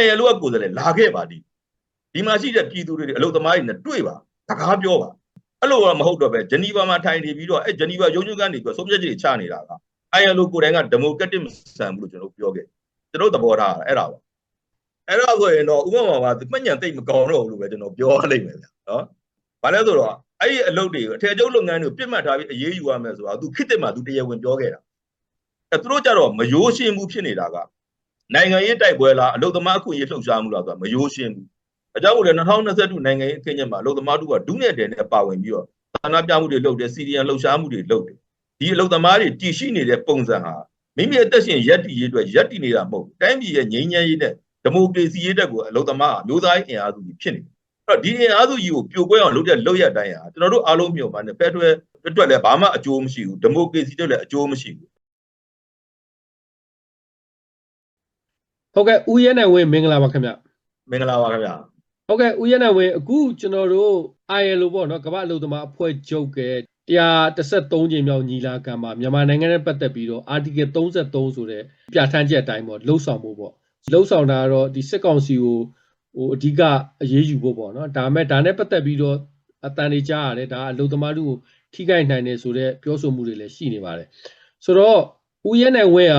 ILO ကကိုယ်စားလှယ်လာခဲ့ပါဒီဒီမှာရှိတဲ့ပြည်သူတွေအလုပ်သမားတွေနဲ့တွေ့ပါစကားပြောပါအဲ့လိုတော့မဟုတ်တော့ပဲဂျနီဗာမှာထိုင်နေပြီးတော့အဲဂျနီဗာရုံးချုပ်ကနေပြီးဆုံးဖြတ်ချက်တွေချနေတာက ILO ကိုယ်တိုင်ကဒီမိုကရက်တစ်မဆန်ဘူးလို့ကျွန်တော်ပြောခဲ့ကျွန်တော်သဘောထားအဲ့ဒါပါအဲ့ဒါဆိုရင်တော့ဥပမာမှာမှညံတိတ်မကောင်းတော့ဘူးလို့ပဲကျွန်တော်ပြောရလိမ့်မယ်ဗျာနော်ဘာလဲဆိုတော့အဲ့ဒီအလုပ်တွေကိုအထည်ချုပ်လုပ်ငန်းတွေကိုပြစ်မှတ်ထားပြီးအရေးယူရမယ်ဆိုတာသူခစ်တဲ့မှာသူတရားဝင်ပြောခဲ့တာအဲသူတို့ကြတော့မယိုးရှင်းမှုဖြစ်နေတာက နိုင်ငံရေးတိုက်ပွဲလားအလုပ်သမားအခွင့်အရေးလှုပ်ရှားမှုလားဆိုတာမယိုးရှင်းဘူးအကြောင်းကိုလည်း2022နိုင်ငံရေးအခင်းကျင်းမှာအလုပ်သမားတို့ကဒုနဲ့တယ်နဲ့ပါဝင်ပြီးတော့သာနာပြမှုတွေလုပ်တယ်စီရီယန်လှုပ်ရှားမှုတွေလုပ်တယ်ဒီအလုပ်သမားတွေတည်ရှိနေတဲ့ပုံစံဟာမိမိအသက်ရှင်ရက်တည်ရေးအတွက်ရက်တည်နေတာမဟုတ်တိုင်းပြည်ရဲ့ငြိမ်းချမ်းရေးနဲ့ဒီမိုကရေစီရေးတက်ကိုအလုပ်သမားအမျိုးသားရေးအင်အားစုကြီးဖြစ်နေတယ်အဲ့တော့ဒီအင်အားစုကြီးကိုပြိုကွဲအောင်လုပ်တဲ့လုပ်ရတိုင်းဟာကျွန်တော်တို့အားလုံးမျိုးပါနဲ့ဖက်ဒရယ်အတွက်လည်းဘာမှအကျိုးမရှိဘူးဒီမိုကရေစီအတွက်လည်းအကျိုးမရှိဘူး ဟုတ်ကဲ့ဦးရဲနိုင်ဝင်းမင်္ဂလာပါခင်ဗျမင်္ဂလာပါခင်ဗျာဟုတ်ကဲ့ဦးရဲနိုင်ဝင်းအခုကျွန်တော်တို့ ILO ပေါ့နော်ကမ္ဘာအလုပ်သမားအဖွဲ့ချုပ်က133ကြိမ်မြောက်ညီလာခံမှာမြန်မာနိုင်ငံနဲ့ပတ်သက်ပြီးတော့ Article 33ဆိုတဲ့ပြဋ္ဌာန်းချက်အတိုင်းပေါ့လှုပ်ဆောင်မှုပေါ့လှုပ်ဆောင်တာကတော့ဒီစစ်ကောင်စီကိုဟိုအဓိကအရေးယူဖို့ပေါ့နော်ဒါမဲ့ဒါနဲ့ပတ်သက်ပြီးတော့အတန်တွေကြားရတယ်ဒါအလုပ်သမားတို့ကိုထိခိုက်နိုင်တယ်ဆိုတော့ပြောဆိုမှုတွေလည်းရှိနေပါတယ်ဆိုတော့ ဦးရဲနိုင်ဝင်းက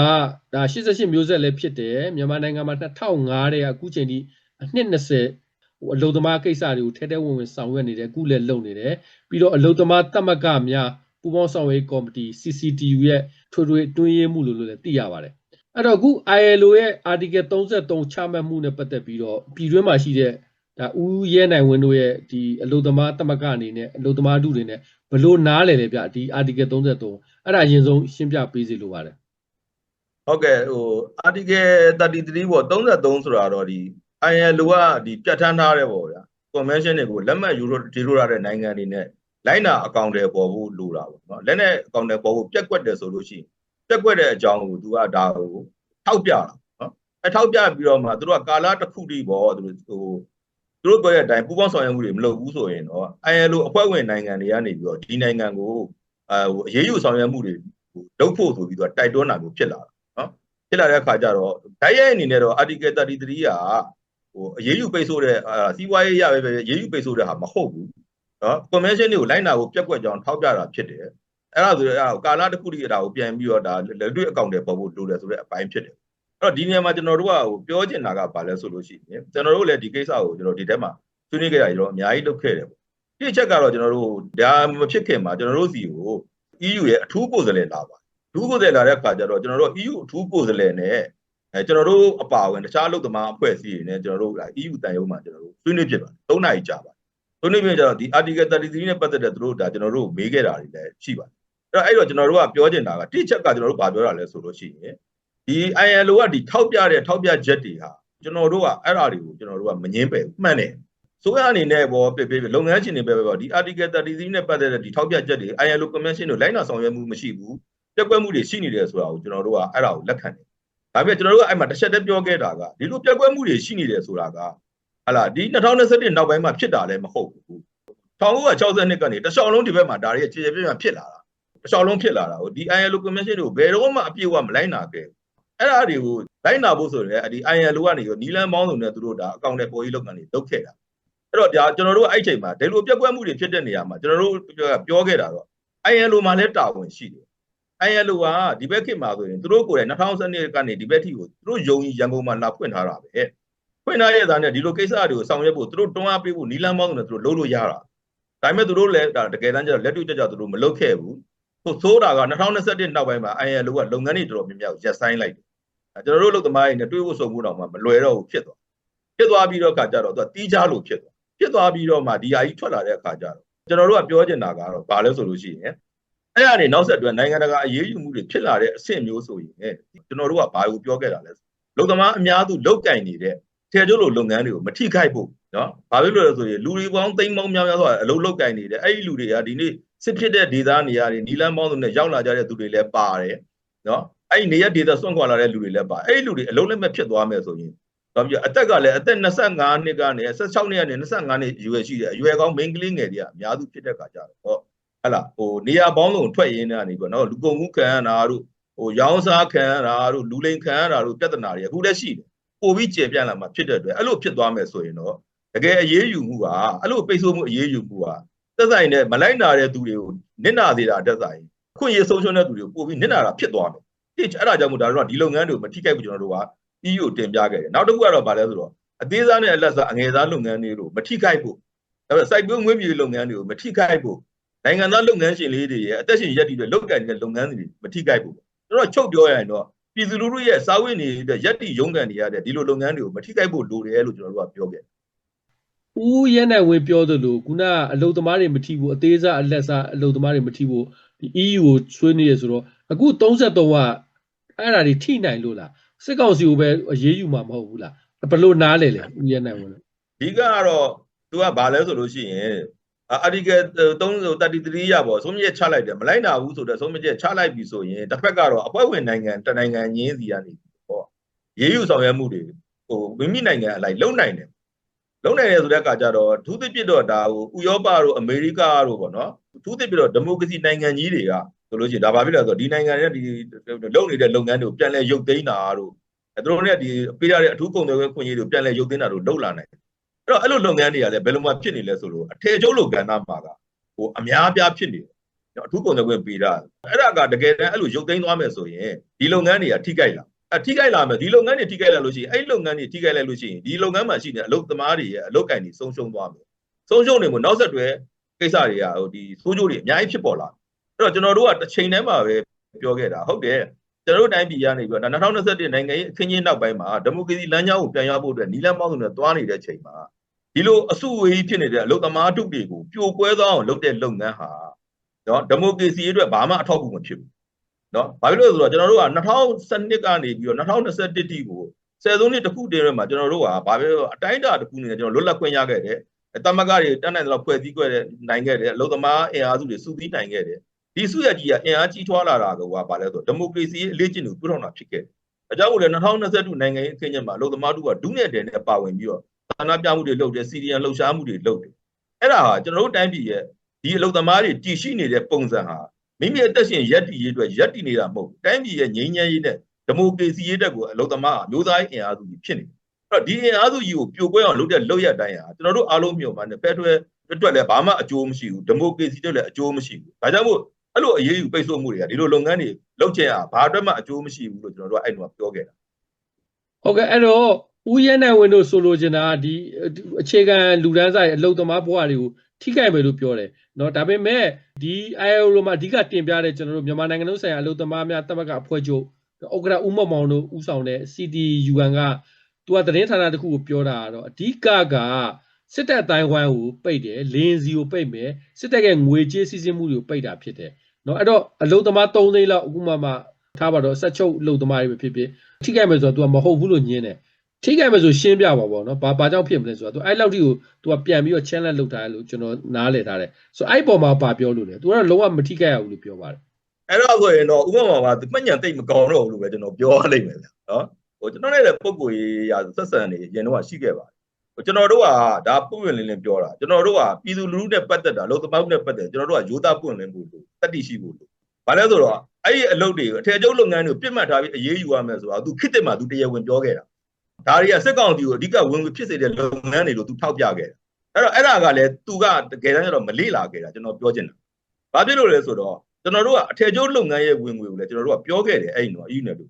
ဒါ88မျိုးဆက်လည်းဖြစ်တယ်မြန်မာနိုင်ငံမှာ2005တဲ့အခုချိန်ထိအနှစ်20ဟိုအလုံသမားကိစ္စတွေကိုထဲထဲဝင်ဝင်ဆောင်ရွက်နေတယ်အခုလည်းလုပ်နေတယ်ပြီးတော့အလုံသမားတမကများပူးပေါင်းဆောင်ရွက်ကော်မတီ CCTU ရဲ့ထွေထွေတွင်းရေးမှုလို့လည်းသိရပါတယ်အဲ့တော့အခု ILO ရဲ့ Article 33ချမှတ်မှုနဲ့ပတ်သက်ပြီးတော့ပြည်တွင်းမှာရှိတဲ့ ဒါဦးရဲနိုင်ဝင်းတို့ရဲ့ဒီအလုံသမားတမကအနေနဲ့အလုံသမားတို့တွေနဲ့ဘလို့နားလဲလေဗျဒီ Article 33အဲ့ဒါအရင်ဆုံးရှင်းပြပေးစီလိုပါတယ်ဟုတ်ကဲ့ဟို article 33ပေါ့33ဆိုတာတော့ဒီ ILO ကဒီပြဋ္ဌာန်းထားတဲ့ပေါ့ဗျာ convention တွေကိုလက်မှတ်ယူလို့ဒီလိုရတဲ့နိုင်ငံတွေနဲ့လိုက်နာအကောင့်တွေပေါ်ဖို့လိုတာပေါ့နော်လက်နဲ့အကောင့်တွေပေါ်ဖို့ပြက်ကွက်တယ်ဆိုလို့ရှိရင်ပြက်ကွက်တဲ့အကြောင်းကိုသူကဒါကိုထောက်ပြတာနော်အဲထောက်ပြပြီးတော့မှသူတို့ကကာလတစ်ခုတည်းပေါ့သူတို့ဟို သူတို့ပြောတဲ့အတိုင်းပူးပေါင်းဆောင်ရွက်မှုတွေမလုပ်ဘူးဆိုရင်တော့ ILO အဖွဲ့ဝင်နိုင်ငံတွေကနေပြီးတော့ဒီနိုင်ငံကိုအဲဟိုအရေးယူဆောင်ရွက်မှုတွေလုပ်ဖို့ဆိုပြီးတော့တိုက်တွန်းတာမျိုးဖြစ်လာတာနော်ဖြစ်လာတဲ့အခါကျတော့ဓာတ်ရိုက်အနေနဲ့တော့ article 33ကဟိုအရေးယူပိတ်ဆို့တဲ့အာစီးပွားရေးရပဲပဲအရေးယူပိတ်ဆို့တဲ့ဟာမဟုတ်ဘူးနော် convention တွေကိုလိုက်နာဖို့ပြက်ကွက်ကြောင်းထောက်ပြတာဖြစ်တယ်အဲ့ဒါဆိုတော့အဲ့ဒါကာလတစ်ခုတည်းအတာကိုပြန်ပြီးတော့ဒါလက်တွေ့အကောင့်တွေပေါ်ဖို့လိုတယ်ဆိုတဲ့အပိုင်းဖြစ်တယ်အဲ့ တော့ဒီနေရာမှာကျွန်တော်တို့ကဟိုပြောချင်တာကဘာလဲဆိုလို့ရှိရင်ကျွန်တော်တို့လည်းဒီကိစ္စကိုကျွန်တော်ဒီထဲမှာဆွေးနွေးခဲ့တာကျွန်တော်အများကြီးလုပ်ခဲ့တယ်ပေါ့ဒီအချက်ကတော့ကျွန်တော်တို့ဒါမဖြစ်ခင်မှာကျွန်တော်တို့စီကို EU ရဲ့အထူးကိုယ်စားလှယ်လာပါအထူးကိုယ်စားလှယ်လာတဲ့အခါကျတော့ကျွန်တော်တို့ EU အထူးကိုယ်စားလှယ်နဲ့အဲကျွန်တော်တို့အပါအဝင်တခြားအလုပ်သမားအဖွဲ့အစည်းတွေနဲ့ကျွန်တော်တို့ EU တန်ရုံးမှာကျွန်တော်တို့ဆွေးနွေးဖြစ်ပါတယ်၃နာရီကြာပါတယ်ဆွေးနွေးဖြစ်ကြတော့ဒီ article 33နဲ့ပတ်သက်တဲ့သူတို့ဒါကျွန်တော်တို့မေးခဲ့တာတွေလည်းရှိပါတယ်အဲ့တော့အဲ့တော့ကျွန်တော်တို့ကပြောချင်တာကတိချက်ကကျွန်တော်တို့ဗာပြောတာလဲဆိုလို့ရှိရင် ဒီ ILO ကဒီထောက်ပြတဲ့ထောက်ပြချက်တွေဟာကျွန်တော်တို့ကအဲ့ဓာတွေကိုကျွန်တော်တို့ကမငင်းပယ်မှန်တယ်ဆိုရအနေနဲ့ပေါ့ပြပြလုပ်ငန်းရှင်တွေပဲပေါ့ဒီ article 33နဲ့ပတ်သက်တဲ့ဒီထောက်ပြချက်တွေ ILO convention တို့လိုက်နာဆောင်ရွက်မှုမရှိဘူးပြက်ကွက်မှုတွေရှိနေတယ်ဆိုတာကိုကျွန်တော်တို့ကအဲ့ဒါကိုလက်ခံတယ်ဒါပေမဲ့ကျွန်တော်တို့ကအဲ့မှာတစ်ချက်တည်းပြောခဲ့တာကဒီလိုပြက်ကွက်မှုတွေရှိနေတယ်ဆိုတာကဟလာဒီ2021နောက်ပိုင်းမှာဖြစ်တာလည်းမဟုတ်ဘူး1962ကနေတခြားလုံးဒီဘက်မှာဒါတွေခြေခြေပြန့်ပြန့်ဖြစ်လာတာတခြားလုံးဖြစ်လာတာကိုဒီ ILO convention တွေကိုဘယ်တော့မှအပြည့်အဝမလိုက်နာခဲ့ အဲ့ဒါတွေကိုလိုက်နာဖို့ဆိုရင်ဒီ ILO ကနေရောနီလန်ပေါင်းစုံနဲ့သူတို့ဒါအကောင့်တွေပေါ်ကြီးလုပ်ကနေလုပ်ခဲ့တာအဲ့တော့ဒါကျွန်တော်တို့အဲ့ချိန်မှာဒီလိုပြက်ကွက်မှုတွေဖြစ်တဲ့နေရာမှာကျွန်တော်တို့ပြောခဲ့တာတော့ ILO မှာလည်းတာဝန်ရှိတယ် ILO ကဒီဘက်ခေတ်မှာဆိုရင်သူတို့ကိုယ်တိုင်2012ကနေဒီဘက်ထိကိုသူတို့ယုံကြည်ရန်ကုန်မှာလာဖွင့်ထားတာပဲဖွင့်ထားရတဲ့နဲ့ဒီလိုကိစ္စတွေကိုဆောင်ရွက်ဖို့သူတို့တွန်းအားပေးဖို့နီလန်းပေါင်းစုံနဲ့သူတို့လုပ်လို့ရတာဒါပေမဲ့သူတို့လည်းဒါတကယ်တမ်းကျတော့လက်တွေ့ကျကျသူတို့မလုပ်ခဲ့ဘူးဆိုသိုးတာက2021နောက်ပိုင်းမှာ ILO ကလုပ်ငန်းတွေတော်တော်များများရပ်ဆိုင်းလိုက်တယ် ကျွန်တော်တို့လုပ်သမားတွေနဲ့တွေးဖို့ဆုံဖို့တော့မှမလွယ်တော့ဘူးဖြစ်သွားဖြစ်သွားပြီးတော့ခါကျတော့သူကတီးကြလို့ဖြစ်သွားဖြစ်သွားပြီးတော့မှဒီဟာကြီးထွက်လာတဲ့အခါကျတော့ကျွန်တော်တို့ကပြောချင်တာကတော့ဘာလဲဆိုလို့ရှိရင်အဲ့ဒါနေနောက်ဆက်တွဲနိုင်ငံတကာအရေးယူမှုတွေဖြစ်လာတဲ့အဆင့်မျိုးဆိုရင်ကျွန်တော်တို့ကဘာကိုပြောခဲ့တာလဲလုံသမားအများစုလောက်ကင်နေတဲ့ထေကျိုးလိုလုပ်ငန်းတွေကိုမထိခိုက်ဖို့နော်ဘာဖြစ်လို့လဲဆိုရင်လူတွေပေါင်းသိမ်းပေါင်းများများဆိုအလုပ်လောက်ကင်နေတယ်အဲ့ဒီလူတွေကဒီနေ့စစ်ဖြစ်တဲ့ဒေသနေရာတွေနီလန်းပေါင်းစုံနဲ့ရောက်လာကြတဲ့သူတွေလည်းပါတယ်နော် အဲ့ဒီနေရဒေသစွန့်ခွာလာတဲ့လူတွေလည်းပါအဲ့ဒီလူတွေအလုံးလက်မဲ့ဖြစ်သွားမယ်ဆိုရင်တော့ပြီးအသက်ကလည်းအသက်25နှစ်ကနေ16နှစ်ကနေ25နှစ်ရွယ်ရှိတဲ့အရွယ်ကောင်းမိန်းကလေးငယ်တွေကအများစုဖြစ်တဲ့ခါကြတော့ဟောဟလာဟိုနေရာပေါင်းစုံထွက်ရင်းနေပြီနော်လူကုန်မှုခံရတာတို့ဟိုရောင်းစားခံရတာတို့လူလိန်ခံရတာတို့ပြဿနာတွေအခုလည်းရှိတယ်ပို့ပြီးကျေပြန့်လာမှာဖြစ်တဲ့အတွက်အဲ့လိုဖြစ်သွားမယ်ဆိုရင်တော့တကယ်အရေးယူမှုကအဲ့လိုပိတ်ဆို့မှုအရေးယူမှုကသက်ဆိုင်တဲ့မလိုက်နာတဲ့သူတွေကိုနစ်နာသေးတာတက်ဆိုင်ခွင့်ရဆုံးရှုံးတဲ့သူတွေကိုပို့ပြီးနစ်နာတာဖြစ်သွားတယ်ဒီ အဲ့ဒါကြောင့်မို့ဒါတော့ဒီလုပ်ငန်းတွေကိုမထိခိုက်ဘူးကျွန်တော်တို့က EU တင်ပြခဲ့တယ်နောက်တစ်ခုကတော့ဗာလဲဆိုတော့အသေးစားနဲ့အလက်စားအငယ်စားလုပ်ငန်းတွေကိုမထိခိုက်ဘူးဒါပေမဲ့စိုက်ပျိုးမွေးမြူလုပ်ငန်းတွေကိုမထိခိုက်ဘူးနိုင်ငံသားလုပ်ငန်းရှင်လေးတွေရဲ့အသက်ရှင်ရက်တည်တဲ့လုပ်ကိုင်တဲ့လုပ်ငန်းတွေမထိခိုက်ဘူးကျွန်တော်ချုပ်ပြောရရင်တော့ပြည်သူလူထုရဲ့စားဝတ်နေတဲ့ရက်တည်ရုံးကန်နေရတဲ့ဒီလိုလုပ်ငန်းတွေကိုမထိခိုက်ဖို့လိုတယ်လို့ကျွန်တော်တို့ကပြောခဲ့ဦးရဲနိုင်ဝင်ပြောသလိုခုနကအလုသမားတွေမထိဘူးအသေးစားအလက်စားအလုသမားတွေမထိဘူးဒီ EU ကိုဆွေးနေရဆိုတော့အခု33က အဲ့ဒါတွေထိနိုင်လို့လားစစ်ကောင်စီကိုပဲအရေးယူမှာမဟုတ်ဘူးလားဘယ်လိုနားလဲလဲဦးရဲနိုင်ဝင်ဒီကကတော့သူကဘာလဲဆိုလို့ရှိရင်အာတီကယ်33ရပေါ့ဆုံးဖြတ်ချလိုက်တယ်မလိုက်နာဘူးဆိုတော့ဆုံးဖြတ်ချလိုက်ပြီဆိုရင်တစ်ဖက်ကတော့အဖွဲ့ဝင်နိုင်ငံတနိုင်ငံညင်းစီကနေပေါ့ရေးယူဆောင်ရွက်မှုတွေဟိုမိမိနိုင်ငံအလိုက်လုံနိုင်တယ်လုံနိုင်တယ်ဆိုတဲ့အခါကျတော့ထူးသဖြင့်တော့ဒါဟိုဥရောပတို့အမေရိကတို့ပေါ့နော်ထူးသဖြင့်တော့ဒီမိုကရေစီနိုင်ငံကြီးတွေက ဆိုလို့ရှိရင်ဒါဘာဖြစ်လဲဆိုတော့ဒီနိုင်ငံရဲ့ဒီလုံနေတဲ့လုပ်ငန်းတွေကိုပြန်လဲရုပ်သိမ်းတာတို့အဲတို့နဲ့ဒီပေးရတဲ့အထူးကုန်သွယ်ခွင့်ရေးတွေကိုပြန်လဲရုပ်သိမ်းတာတို့လုပ်လာနိုင်အဲ့တော့အဲ့လိုလုပ်ငန်းတွေကလည်းဘယ်လိုမှဖြစ်နေလဲဆိုလို့အထည်ချုပ်လုပ်ကဏ္ဍမှာကဟိုအများပြားဖြစ်နေတယ်အထူးကုန်သွယ်ခွင့်ပေးတာအဲ့ဒါကတကယ်တမ်းအဲ့လိုရုပ်သိမ်းသွားမယ်ဆိုရင်ဒီလုပ်ငန်းတွေကထိခိုက်လာအထိခိုက်လာမယ်ဒီလုပ်ငန်းတွေထိခိုက်လာလို့ရှိရင်အဲ့လုပ်ငန်းတွေထိခိုက်လိုက်လို့ရှိရင်ဒီလုပ်ငန်းမှာရှိနေတဲ့အလုပ်သမားတွေရဲ့အလုပ်ကင်တွေဆုံးရှုံးသွားမယ်ဆုံးရှုံးနေမှုနောက်ဆက်တွဲကိစ္စတွေကဟိုဒီဆိုးကျိုးတွေအများကြီးဖြစ်ပေါ်လာအဲ့ တော့ကျွန်တော်တို့ကတစ်ချိန်တည်းမှာပဲပြောခဲ့တာဟုတ်တယ်ကျွန်တော်တို့တိုင်းပြည်ကနေပြီးတော့2021နိုင်ငံရေးအခင်းကြီးနောက်ပိုင်းမှာဒီမိုကရေစီလမ်းကြောင်းကိုပြန်ရဖို့အတွက်နီလန်းပေါင်းစုံနဲ့တွားနေတဲ့ချိန်မှာဒီလိုအစုအဝေးဖြစ်နေတဲ့အလုပ်သမားတို့တွေကိုပြိုကွဲသွားအောင်လုပ်တဲ့လုပ်ငန်းဟာနော်ဒီမိုကရေစီအတွက်ဘာမှအထောက်အကူမဖြစ်ဘူးနော်ဘာဖြစ်လို့လဲဆိုတော့ကျွန်တော်တို့က2012ကနေပြီးတော့2021တိကိုဆယ်စုနှစ်တစ်ခုတည်းထဲမှာကျွန်တော်တို့ကဘာပဲအတိုင်းအတာတစ်ခုနေနဲ့ကျွန်တော်လွတ်လပ်ခွင့်ရခဲ့တယ်တမကတွေတန်းနိုင်တော့ဖွဲ့စည်းခဲ့တဲ့နိုင်ခဲ့တယ်အလုပ်သမားအင်အားစုတွေစုစည်းနိုင်ခဲ့တယ် ဒီစုရကြီးကအင်အားကြီးထွားလာတာကဘာလဲဆိုတော့ဒီမိုကရေစီအလေးကျင့်ကိုပြုထောင်တာဖြစ်ခဲ့တယ်အကြောင်းကိုလည်း2022နိုင်ငံရေးအခင်းကျင်းမှာအလုပ်သမားတို့ကဒုနဲ့တဲနဲ့ပါဝင်ပြီးတော့သာနာပြမှုတွေလုပ်တယ်စီရီယန်လှုပ်ရှားမှုတွေလုပ်တယ်အဲ့ဒါဟာကျွန်တော်တို့တိုင်းပြည်ရဲ့ဒီအလုပ်သမားတွေတည်ရှိနေတဲ့ပုံစံဟာမိမိအသက်ရှင်ရက်တည်ရေးအတွက်ရက်တည်နေတာမဟုတ်တိုင်းပြည်ရဲ့ငြိမ်းချမ်းရေးနဲ့ဒီမိုကရေစီရေးတက်ကိုအလုပ်သမားအမျိုးသားရေးအင်အားစုကြီးဖြစ်နေတယ်အဲ့တော့ဒီအင်အားစုကြီးကိုပြိုကွဲအောင်လုပ်တဲ့လုပ်ရတိုင်းဟာကျွန်တော်တို့အားလုံးမြို့မှာနဲ့ဖက်ဒရယ်အတွက်လည်းဘာမှအကျိုးမရှိဘူးဒီမိုကရေစီအတွက်လည်းအကျိုးမရှိဘူးဒါကြောင့်မို့ အဲ့လိုအရေးယူပိတ်ဆို့မှုတွေကဒီလိုလုပ်ငန်းတွေလုပ်ချင်တာဘာအတွက်မှအကျိုးမရှိဘူးလို့ကျွန်တော်တို့အဲ့လိုပြောခဲ့တာ ဟုတ်ကဲ့အဲ့တော့ဦးရဲနိုင်ဝင်တို့ဆိုလိုချင်တာဒီအခြေခံလူဒန်းစားရဲ့အလုသမားဘဝတွေကိုထိခိုက်မယ်လို့ပြောတယ်เนาะဒါပေမဲ့ဒီ ILO မှာအဓိကတင်ပြတဲ့ကျွန်တော်တို့မြန်မာနိုင်ငံလုံးဆိုင်ရာအလုသမားများတမကအဖွဲ့ချုပ်ဥက္ကဋ္ဌဦးမောင်မောင်တို့ဦးဆောင်တဲ့ CDUN ကသူကသတင်းဌာနတစ်ခုကိုပြောတာကတော့အဓိကကစစ်တပ်အတိုင်းဝိုင်းကိုပိတ်တယ်လင်းစီကိုပိတ်မယ်စစ်တပ်ရဲ့ငွေကြေးစီးဆင်းမှုတွေကိုပိတ်တာဖြစ်တယ် နော်အဲ့တော့အလုသမား3သိန်းလောက်အခုမှမှထားပါတော့ဆက်ချုပ်အလုသမားတွေပဲဖြစ်ဖြစ်ထိခိုက်မယ်ဆိုတော့ तू ကမဟုတ်ဘူးလို့ညင်းတယ်ထိခိုက်မယ်ဆိုရှင်းပြပါပေါ့နော်ဘာဘာကြောင့်ဖြစ်မလဲဆိုတော့ तू အဲ့လောက်ထိကို तू ကပြန်ပြီးတော့ challenge လုပ်ထားတယ်လို့ကျွန်တော်နားလည်ထားတယ်ဆိုတော့အဲ့ပေါ်မှာဘာပြောလို့လဲ तू ကတော့လုံးဝမထိခိုက်ရဘူးလို့ပြောပါတယ်အဲ့တော့ဆိုရင်တော့ဥပမာမှာမှတ်ညံတိတ်မကောင်းတော့ဘူးလို့ပဲကျွန်တော်ပြောရလိမ့်မယ်ဗျာနော်ဟိုကျွန်တော်လည်းပုံကိုရရဆက်ဆံနေရင်တော့ရှိခဲ့ပါတယ် ကျွန်တော်တို့ကဒါပွင့်ပွင့်လင်းလင်းပြောတာကျွန်တော်တို့ကပြည်သူလူထုနဲ့ပတ်သက်တာလုံသမောက်နဲ့ပတ်သက်ကျွန်တော်တို့ကရိုးသားပွင့်လင်းဖို့လို့တတိရှိဖို့လို့ဘာလဲဆိုတော့အဲ့ဒီအလုပ်တွေကိုအထည်ချုပ်လုပ်ငန်းတွေကိုပြစ်မှတ်ထားပြီးအရေးယူရမယ်ဆိုတာသူခစ်တင်မှာသူတရားဝင်ပြောခဲ့တာဒါတွေကစစ်ကောင်စီကိုအဓိကဝင်ဝင်ဖြစ်စေတဲ့လုပ်ငန်းတွေလို့သူထောက်ပြခဲ့တာအဲ့တော့အဲ့ဒါကလည်းသူကတကယ်တမ်းကျတော့မလေ့လာခဲ့တာကျွန်တော်ပြောချင်တာဘာဖြစ်လို့လဲဆိုတော့ကျွန်တော်တို့ကအထည်ချုပ်လုပ်ငန်းရဲ့ဝင်ငွေကိုလည်းကျွန်တော်တို့ကပြောခဲ့တယ်အဲ့ဒီတော့အယူနယ်တို့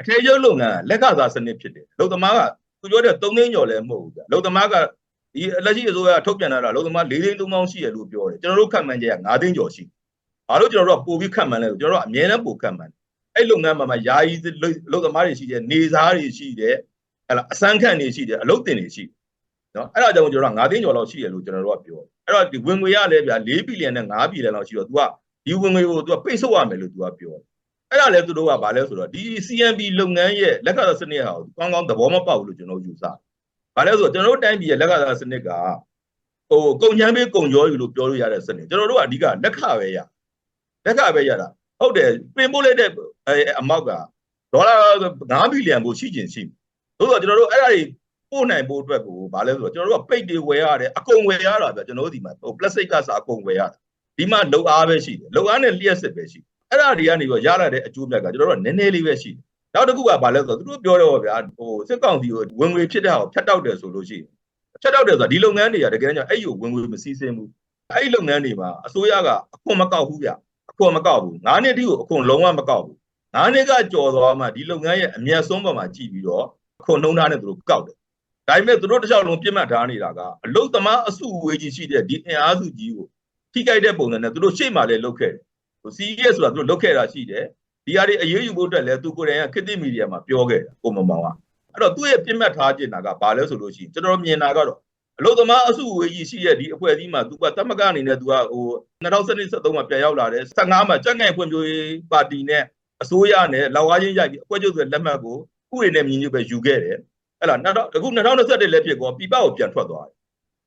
အထည်ချုပ်လုပ်ငန်းကလက်ခစားစနစ်ဖြစ်တယ်လုံသမားက သူပြောတဲ့3သိန်းကျော်လည်းမဟုတ်ဘူးဗျလုံသမားကဒီလက်ရှိအစိုးရထုတ်ပြန်လာတာလုံသမား4သိန်း3ပေါင်းရှိရလို့ပြောတယ်ကျွန်တော်တို့ခန့်မှန်းချက်က9သိန်းကျော်ရှိဘာလို့ကျွန်တော်တို့ကပို့ပြီးခန့်မှန်းလဲကျွန်တော်တို့ကအမြဲတမ်းပို့ခန့်မှန်းအဲ့လုပ်ငန်းမှာမှာယာယီလုံသမားတွေရှိတယ်နေစားတွေရှိတယ်ဟဲ့လားအစမ်းခန့်တွေရှိတယ်အလုပ်တင်တွေရှိနော်အဲ့ဒါကြောင့်ကျွန်တော်တို့က9သိန်းကျော်လောက်ရှိရလို့ကျွန်တော်တို့ကပြောအဲ့တော့ဒီဝင်ငွေရလဲဗျာ4ဘီလီယံနဲ့5ဘီလီယံလောက်ရှိတော့ तू ကဒီဝင်ငွေကို तू ကပိတ်ဆို့ရမယ်လို့ तू ကပြောတယ် အဲ့ဒါလည်းသူတို့ကဘာလဲဆိုတော့ဒီ CNB လုပ်ငန်းရဲ့လက်ကစားစနစ်ဟာကောင်းကောင်းသဘောမပေါက်ဘူးလို့ကျွန်တော်ယူဆ။ဘာလဲဆိုတော့ကျွန်တော်တို့တိုင်းပြည်ရဲ့လက်ကစားစနစ်ကဟိုကုန်ချမ်းပေးကုန်ကြောယူလို့ပြောလို့ရတဲ့စနစ်ကျွန်တော်တို့ကအဓိကလက်ခပဲရလက်ခပဲရတာဟုတ်တယ်ပင်ပို့လိုက်တဲ့အမောက်ကဒေါ်လာ9ဘီလီယံကိုရှိကျင်ရှိသို့တော့ကျွန်တော်တို့အဲ့ဒါတွေပို့နိုင်ဖို့အတွက်ကိုဘာလဲဆိုတော့ကျွန်တော်တို့ကပိတ်တွေဝယ်ရတယ်အကုန်ဝယ်ရတာဗျကျွန်တော်တို့ဒီမှာဟိုပလတ်စတစ်ကစားအကုန်ဝယ်ရတာဒီမှာလုံအားပဲရှိတယ်လုံအားနဲ့လျှက်စစ်ပဲရှိတယ် အဲ့ဒါတွေကနေပြီးရလာတဲ့အကျိုးမြတ်ကကျွန်တော်တို့ကနည်းနည်းလေးပဲရှိတယ်နောက်တစ်ခုကဘာလဲဆိုတော့သူတို့ပြောတော့ဗျာဟိုစစ်ကောင်စီကိုဝင်ငွေဖြစ်တဲ့ဟာကိုဖြတ်တောက်တယ်ဆိုလို့ရှိရင်ဖြတ်တောက်တယ်ဆိုတာဒီလုပ်ငန်းတွေကတကယ်ကြောင့်အဲ့ဒီကိုဝင်ငွေမစည်းစင်းဘူးအဲ့ဒီလုပ်ငန်းတွေမှာအစိုးရကအခွန်မကောက်ဘူးဗျအခွန်မကောက်ဘူး9နှစ်တိကိုအခွန်လုံးဝမကောက်ဘူး9နှစ်ကကြော်သွားမှဒီလုပ်ငန်းရဲ့အမျက်ဆုံးပေါ်မှာကြည့်ပြီးတော့အခွန်နှုံးထားနဲ့သူတို့ကောက်တယ်ဒါပေမဲ့သူတို့တစ်ခြားလုံးပြစ်မှတ်ထားနေတာကအလုတ်သမားအစုအဝေးကြီးရှိတဲ့ဒီအင်အားစုကြီးကိုထိကြိုက်တဲ့ပုံစံနဲ့သူတို့ရှေ့မှာလည်းလုတ်ခဲ့တယ်ဟို CES ဆိုတာသူတို့လုတ်ခဲ့တာရှိတယ်ဒီဟာတွေအရေးယူဖို့အတွက်လည်းသူကိုယ်တိုင်ကခေတ်သစ်မီဒီယာမှာပြောခဲ့တယ်ကိုမမောင်ကအဲ့တော့သူ့ရဲ့ပြစ်မှတ်ထားခြင်းတာကဘာလဲဆိုလို့ရှိရင်ကျွန်တော်မြင်တာကတော့အလုတ်သမားအစုအဝေးကြီးရှိတဲ့ဒီအဖွဲ့အစည်းမှာသူကတမကအနေနဲ့သူကဟို2013မှာပြန်ရောက်လာတယ်15မှာကြက်ငယ်ဖွံ့ဖြိုးရေးပါတီနဲ့အစိုးရနဲ့လောက်ဝါးချင်းရိုက်ပြီးအဖွဲ့ချုပ်ဆိုလက်မှတ်ကိုဥပဒေနဲ့မြင်ညွတ်ပဲယူခဲ့တယ်အဲ့လားနောက်အခု2021လည်းဖြစ်ကောပြပကိုပြန်ထွက်သွားတယ်အဲ့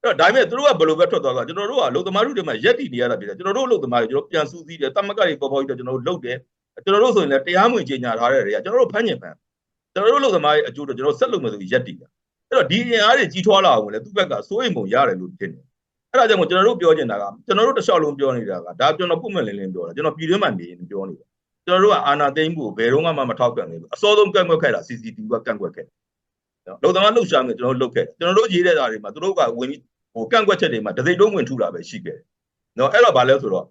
တော့ဒါပေမဲ့သူတို့ကဘယ်လိုပဲထွက်သွားတာကျွန်တော်တို့ကလုံသမားတို့တွေမှာရက်တီနေရတာဖြစ်တယ်ကျွန်တော်တို့လုံသမားတွေကျွန်တော်ပြန်စူးစီးတယ်တမကတွေပေါ်ပေါ်ပြီးတော့ကျွန်တော်တို့လုပ်တယ်ကျွန်တော်တို့ဆိုရင်လည်းတရားမဝင်ကြေညာထားတဲ့တွေကကျွန်တော်တို့ဖမ်းညင်ဖမ်းကျွန်တော်တို့လုံသမားရဲ့အကျိုးတော့ကျွန်တော်ဆက်လုပ်မယ်ဆိုပြီးရက်တီတာအဲ့တော့ဒီအင်အားတွေကြီးထွားလာအောင်လည်းသူ့ဘက်ကစိုးရိမ်ပုံရတယ်လို့ထင်တယ်အဲ့ဒါကြောင့်မို့ကျွန်တော်တို့ပြောနေတာကကျွန်တော်တို့တစ်လျှောက်လုံးပြောနေတာကဒါကျွန်တော်ပုံမှန်လင်းလင်းပြောတာကျွန်တော်ပြည်တွင်းမှာနေရင်ပြောနေတာကျွန်တော်တို့ကအာနာသိမ့်ဖို့ဘယ်တော့မှမထောက်ပြန်ဘူးအစောဆုံးကန့်ကွက်ခဲ့တာ CCTV ကကန့်ကွက်ခဲ့နော်လုံသမားလှုပ်ရှားမှုကျွန်တော်တို့လုပ်ခဲ့ကျွန်တော်တို့ရေးတဲ့ဓာတ်တွေမှာသူတို့ကဝင်ပြီး ဟိုကန့်ကွက်ချက်တွေမှာဒသိတုံးဝင်ထူတာပဲရှိခဲ့တယ်နော်အဲ့တော့ဗာလဲဆိုတော့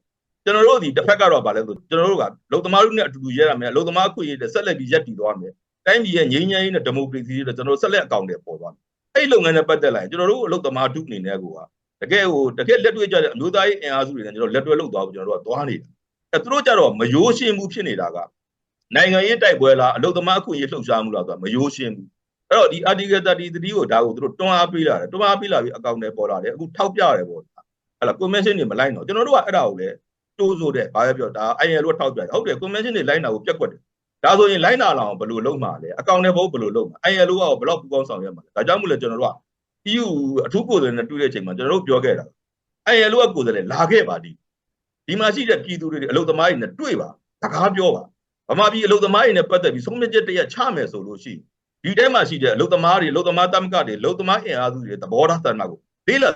ကျွန်တော်တို့ဒီတစ်ဖက်ကတော့ဗာလဲဆိုကျွန်တော်တို့ကလုံသမားတို့နဲ့အတူတူရဲရမယ်လုံသမားခွေရတဲ့ဆက်လက်ပြီးရက်တည်သွားမယ်တိုင်းပြည်ရဲ့ငြိမ်းချမ်းရေးနဲ့ဒီမိုကရေစီတွေကျွန်တော်တို့ဆက်လက်အကောင့်တွေပေါ်သွားမယ်အဲ့လုပ်ငန်းနဲ့ပတ်သက်လာရင်ကျွန်တော်တို့အလုပ်သမားတုအနေနဲ့ကိုကတကယ်ဟိုတကယ်လက်တွေ့ကြတဲ့အမျိုးသားရေးအင်အားစုတွေနဲ့ကျွန်တော်လက်တွဲလုပ်သွားဖို့ကျွန်တော်တို့ကသွားနေတာအဲသူတို့ကြတော့မယိုးရှင်းမှုဖြစ်နေတာကနိုင်ငံရေးတိုက်ပွဲလားအလုပ်သမားအခွင့်အရေးလှုပ်ရှားမှုလားဆိုတာမယိုးရှင်းဘူး အဲ့တော့ဒီ article 33ကိုဒါကိုသူတို့တွန်းအားပေးလာတယ်တွန်းအားပေးလာပြီးအကောင့်တွေပေါ်လာတယ်အခုထောက်ပြရတယ်ပေါ့အဲ့လား convention တွေမလိုက်တော့ကျွန်တော်တို့ကအဲ့ဒါကိုလည်းတိုးဆိုတဲ့ဘာပဲပြောဒါ IL ကထောက်ပြတယ်ဟုတ်တယ် convention တွေလိုက်တာကိုပြက်ကွက်တယ်ဒါဆိုရင်လိုက်နာလာအောင်ဘယ်လိုလုပ်မှာလဲအကောင့်တွေဘုတ်ဘယ်လိုလုပ်မှာ IL ကဘယ်လောက်ပူပေါင်းဆောင်ရွက်မှာလဲဒါကြောင့်မို့လဲကျွန်တော်တို့က EU အထူးကိုယ်စားလှယ်နဲ့တွေ့တဲ့အချိန်မှာကျွန်တော်တို့ပြောခဲ့တာ IL ကကိုယ်စားလှယ်လာခဲ့ပါဒီဒီမှာရှိတဲ့ပြည်သူတွေအလုပ်သမားတွေနဲ့တွေ့ပါစကားပြောပါဗမာပြည်အလုပ်သမားတွေနဲ့ပတ်သက်ပြီးဆုံးဖြတ်ချက်တရက်ချမယ်ဆိုလို့ရှိ ဒီထဲမှာရှိတဲ့အလုသမားတွေအလုသမားတမကတွေအလုသမားအင်အားစုတွေသဘောထားသဏ္ဍာန်ကိုလေးလာ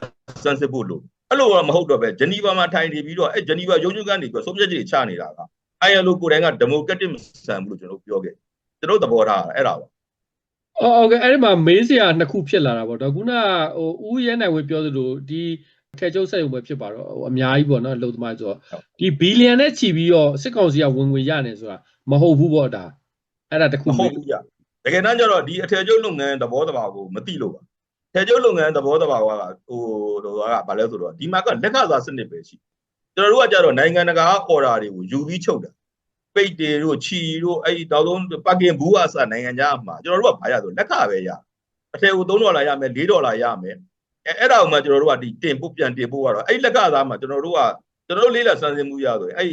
စမ်းစစ်ဖို့လို့အဲ့လိုကမဟုတ်တော့ပဲဂျနီဗာမှာထိုင်နေပြီးတော့အဲ့ဂျနီဗာရုံးချုပ်ကနေပြီးတော့ဆုံးဖြတ်ချက်တွေချနေတာက ILO ကိုယ်တိုင်ကဒီမိုကရက်တစ်မဆန်ဘူးလို့ကျွန်တော်ပြောခဲ့ကျွန်တော်သဘောထားအဲ့ဒါပါအော်ဟုတ်ကဲ့အဲ့ဒီမှာမေးစရာနှစ်ခုဖြစ်လာတာပေါ့ဒါကုနာဟိုဦးရဲနိုင်ဝေပြောသလိုဒီထဲကျုပ်ဆက်ရုံပဲဖြစ်ပါတော့ဟိုအများကြီးပေါ့နော်အလုပ်သမားဆိုတော့ဒီဘီလီယံနဲ့ချီပြီးတော့စစ်ကောင်စီကဝင်ဝင်ရနေဆိုတာမဟုတ်ဘူးပေါ့ဒါအဲ့ဒါတခုမဟုတ်ဘူး တကယ်တမ်းကျတော့ဒီအထည်ချုပ်လုပ်ငန်းသဘောတဘာကိုမသိလို့ပါထည်ချုပ်လုပ်ငန်းသဘောတဘာကဟိုဟိုကဘာလဲဆိုတော့ဒီမှာကလက်ခစားစနစ်ပဲရှိကျွန်တော်တို့ကကြတော့နိုင်ငံတကာအော်ဒါတွေကိုယူပြီးချုပ်တာပိတ်တွေတို့ချီတို့အဲ့ဒီတောက်လုံးပကင်ဘူးအစနိုင်ငံခြားမှာကျွန်တော်တို့ကဘာရဆိုလက်ခပဲရအထည်ကို3ဒေါ်လာရမယ်4ဒေါ်လာရမယ်အဲအဲ့ဒါကိုမှကျွန်တော်တို့ကဒီတင်ပို့ပြန်တင်ပို့ကတော့အဲ့လက်ကစားမှာကျွန်တော်တို့ကကျွန်တော်တို့လေးလာစမ်းစင်မှုရဆိုရင်အဲ့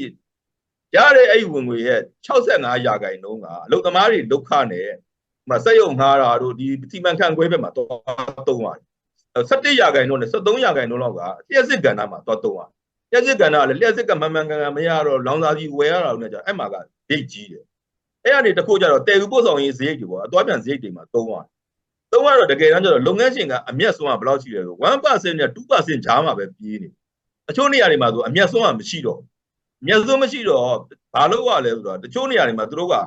ရတဲ့အဲ့ဝင်ငွေရဲ့65ရာခိုင်နှုန်းကအလုသမားတွေဒုက္ခနဲ့ မဆက်ရုံငှားတာတို့ဒီစီမံခန့်ခွဲဘက်မှာတော့သုံးပါတယ်17ရာခိုင်နှုန်းနဲ့73ရာခိုင်နှုန်းလောက်ကလျှက်စစ်ကဏ္ဍမှာတော့သုံးပါတယ်လျှက်စစ်ကဏ္ဍကလည်းလျှက်စစ်ကမှန်မှန်ကန်ကန်မရတော့လောင်စာကြီးဝယ်ရတာနဲ့ကြာအဲ့မှာကဒိတ်ကြီးတယ်အဲ့ကနေတခုကျတော့တယ်ယူပို့ဆောင်ရေးဈေးတွေပေါ့အသွားပြန်ဈေးတွေမှာသုံးပါတယ်သုံးရတော့တကယ်တမ်းကျတော့လုပ်ငန်းရှင်ကအမျက်ဆုံးကဘယ်လောက်ရှိလဲဆို1%နဲ့2%ဂျားမှာပဲပြေးနေအချို့နေရာတွေမှာဆိုအမျက်ဆုံးကမရှိတော့အမျက်ဆုံးမရှိတော့ဘာလို့ရလဲဆိုတော့တချို့နေရာတွေမှာသူတို့ကဟို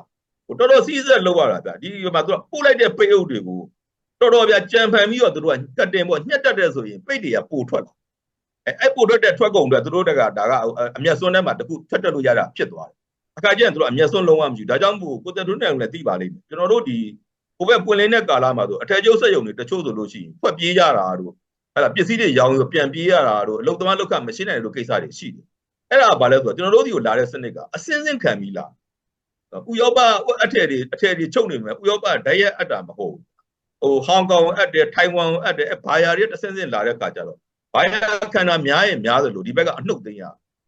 တော်တော်စီးစက်လောက်ရတာဗျဒီမှာသူကပို့လိုက်တဲ့ပိတ်အုပ်တွေကိုတော်တော်ဗျကြံဖန်ပြီးတော့သူတို့ကကတ်တင်ပေါ့ညှက်တက်တဲ့ဆိုရင်ပိတ်တွေကပို့ထွက်လာအဲအဲ့ပို့ထွက်တဲ့ထွက်ကုန်တွေသူတို့တကဒါကအမျက်ဆုံးထဲမှာတခုထွက်တက်လို့ရတာဖြစ်သွားတယ်အခါကျရင်သူတို့အမျက်ဆုံးလုံးဝမရှိဘူးဒါကြောင့်မို့ကိုတက်တွန်းနယ်လည်းသိပါလိမ့်မယ်ကျွန်တော်တို့ဒီဟိုဘက်ပွင့်လင်းတဲ့ကာလမှာဆိုအထက်ကျုပ်စက်ယုံတွေတချို့ဆိုလို့ရှိရင်ဖွက်ပြေးကြတာတို့အဲ့ဒါပစ္စည်းတွေရောင်းပြီးပြန်ပြေးရတာတို့အလုတ်သမားလောက်ခမရှိနိုင်တဲ့လိုကိစ္စတွေရှိတယ်အဲ့ဒါဘာလဲဆိုတော့ကျွန်တော်တို့ဒီကိုလာတဲ့စနစ်ကအစင်းစင်းခံပြီးလာ ဥရောပအထက်တွေအထက်တွေချုပ်နေမယ်ဥရောပဓာတ်ရက်အပ်တာမဟုတ်ဟိုဟောင်ကောင်အပ်တယ်ထိုင်ဝမ်အပ်တယ်ဘာယာတွေတဆင်းဆင်းလာတဲ့ခါကျတော့ဘာယာခန္ဓာများရင်များသလိုဒီဘက်ကအနှုတ်သိမ်းရ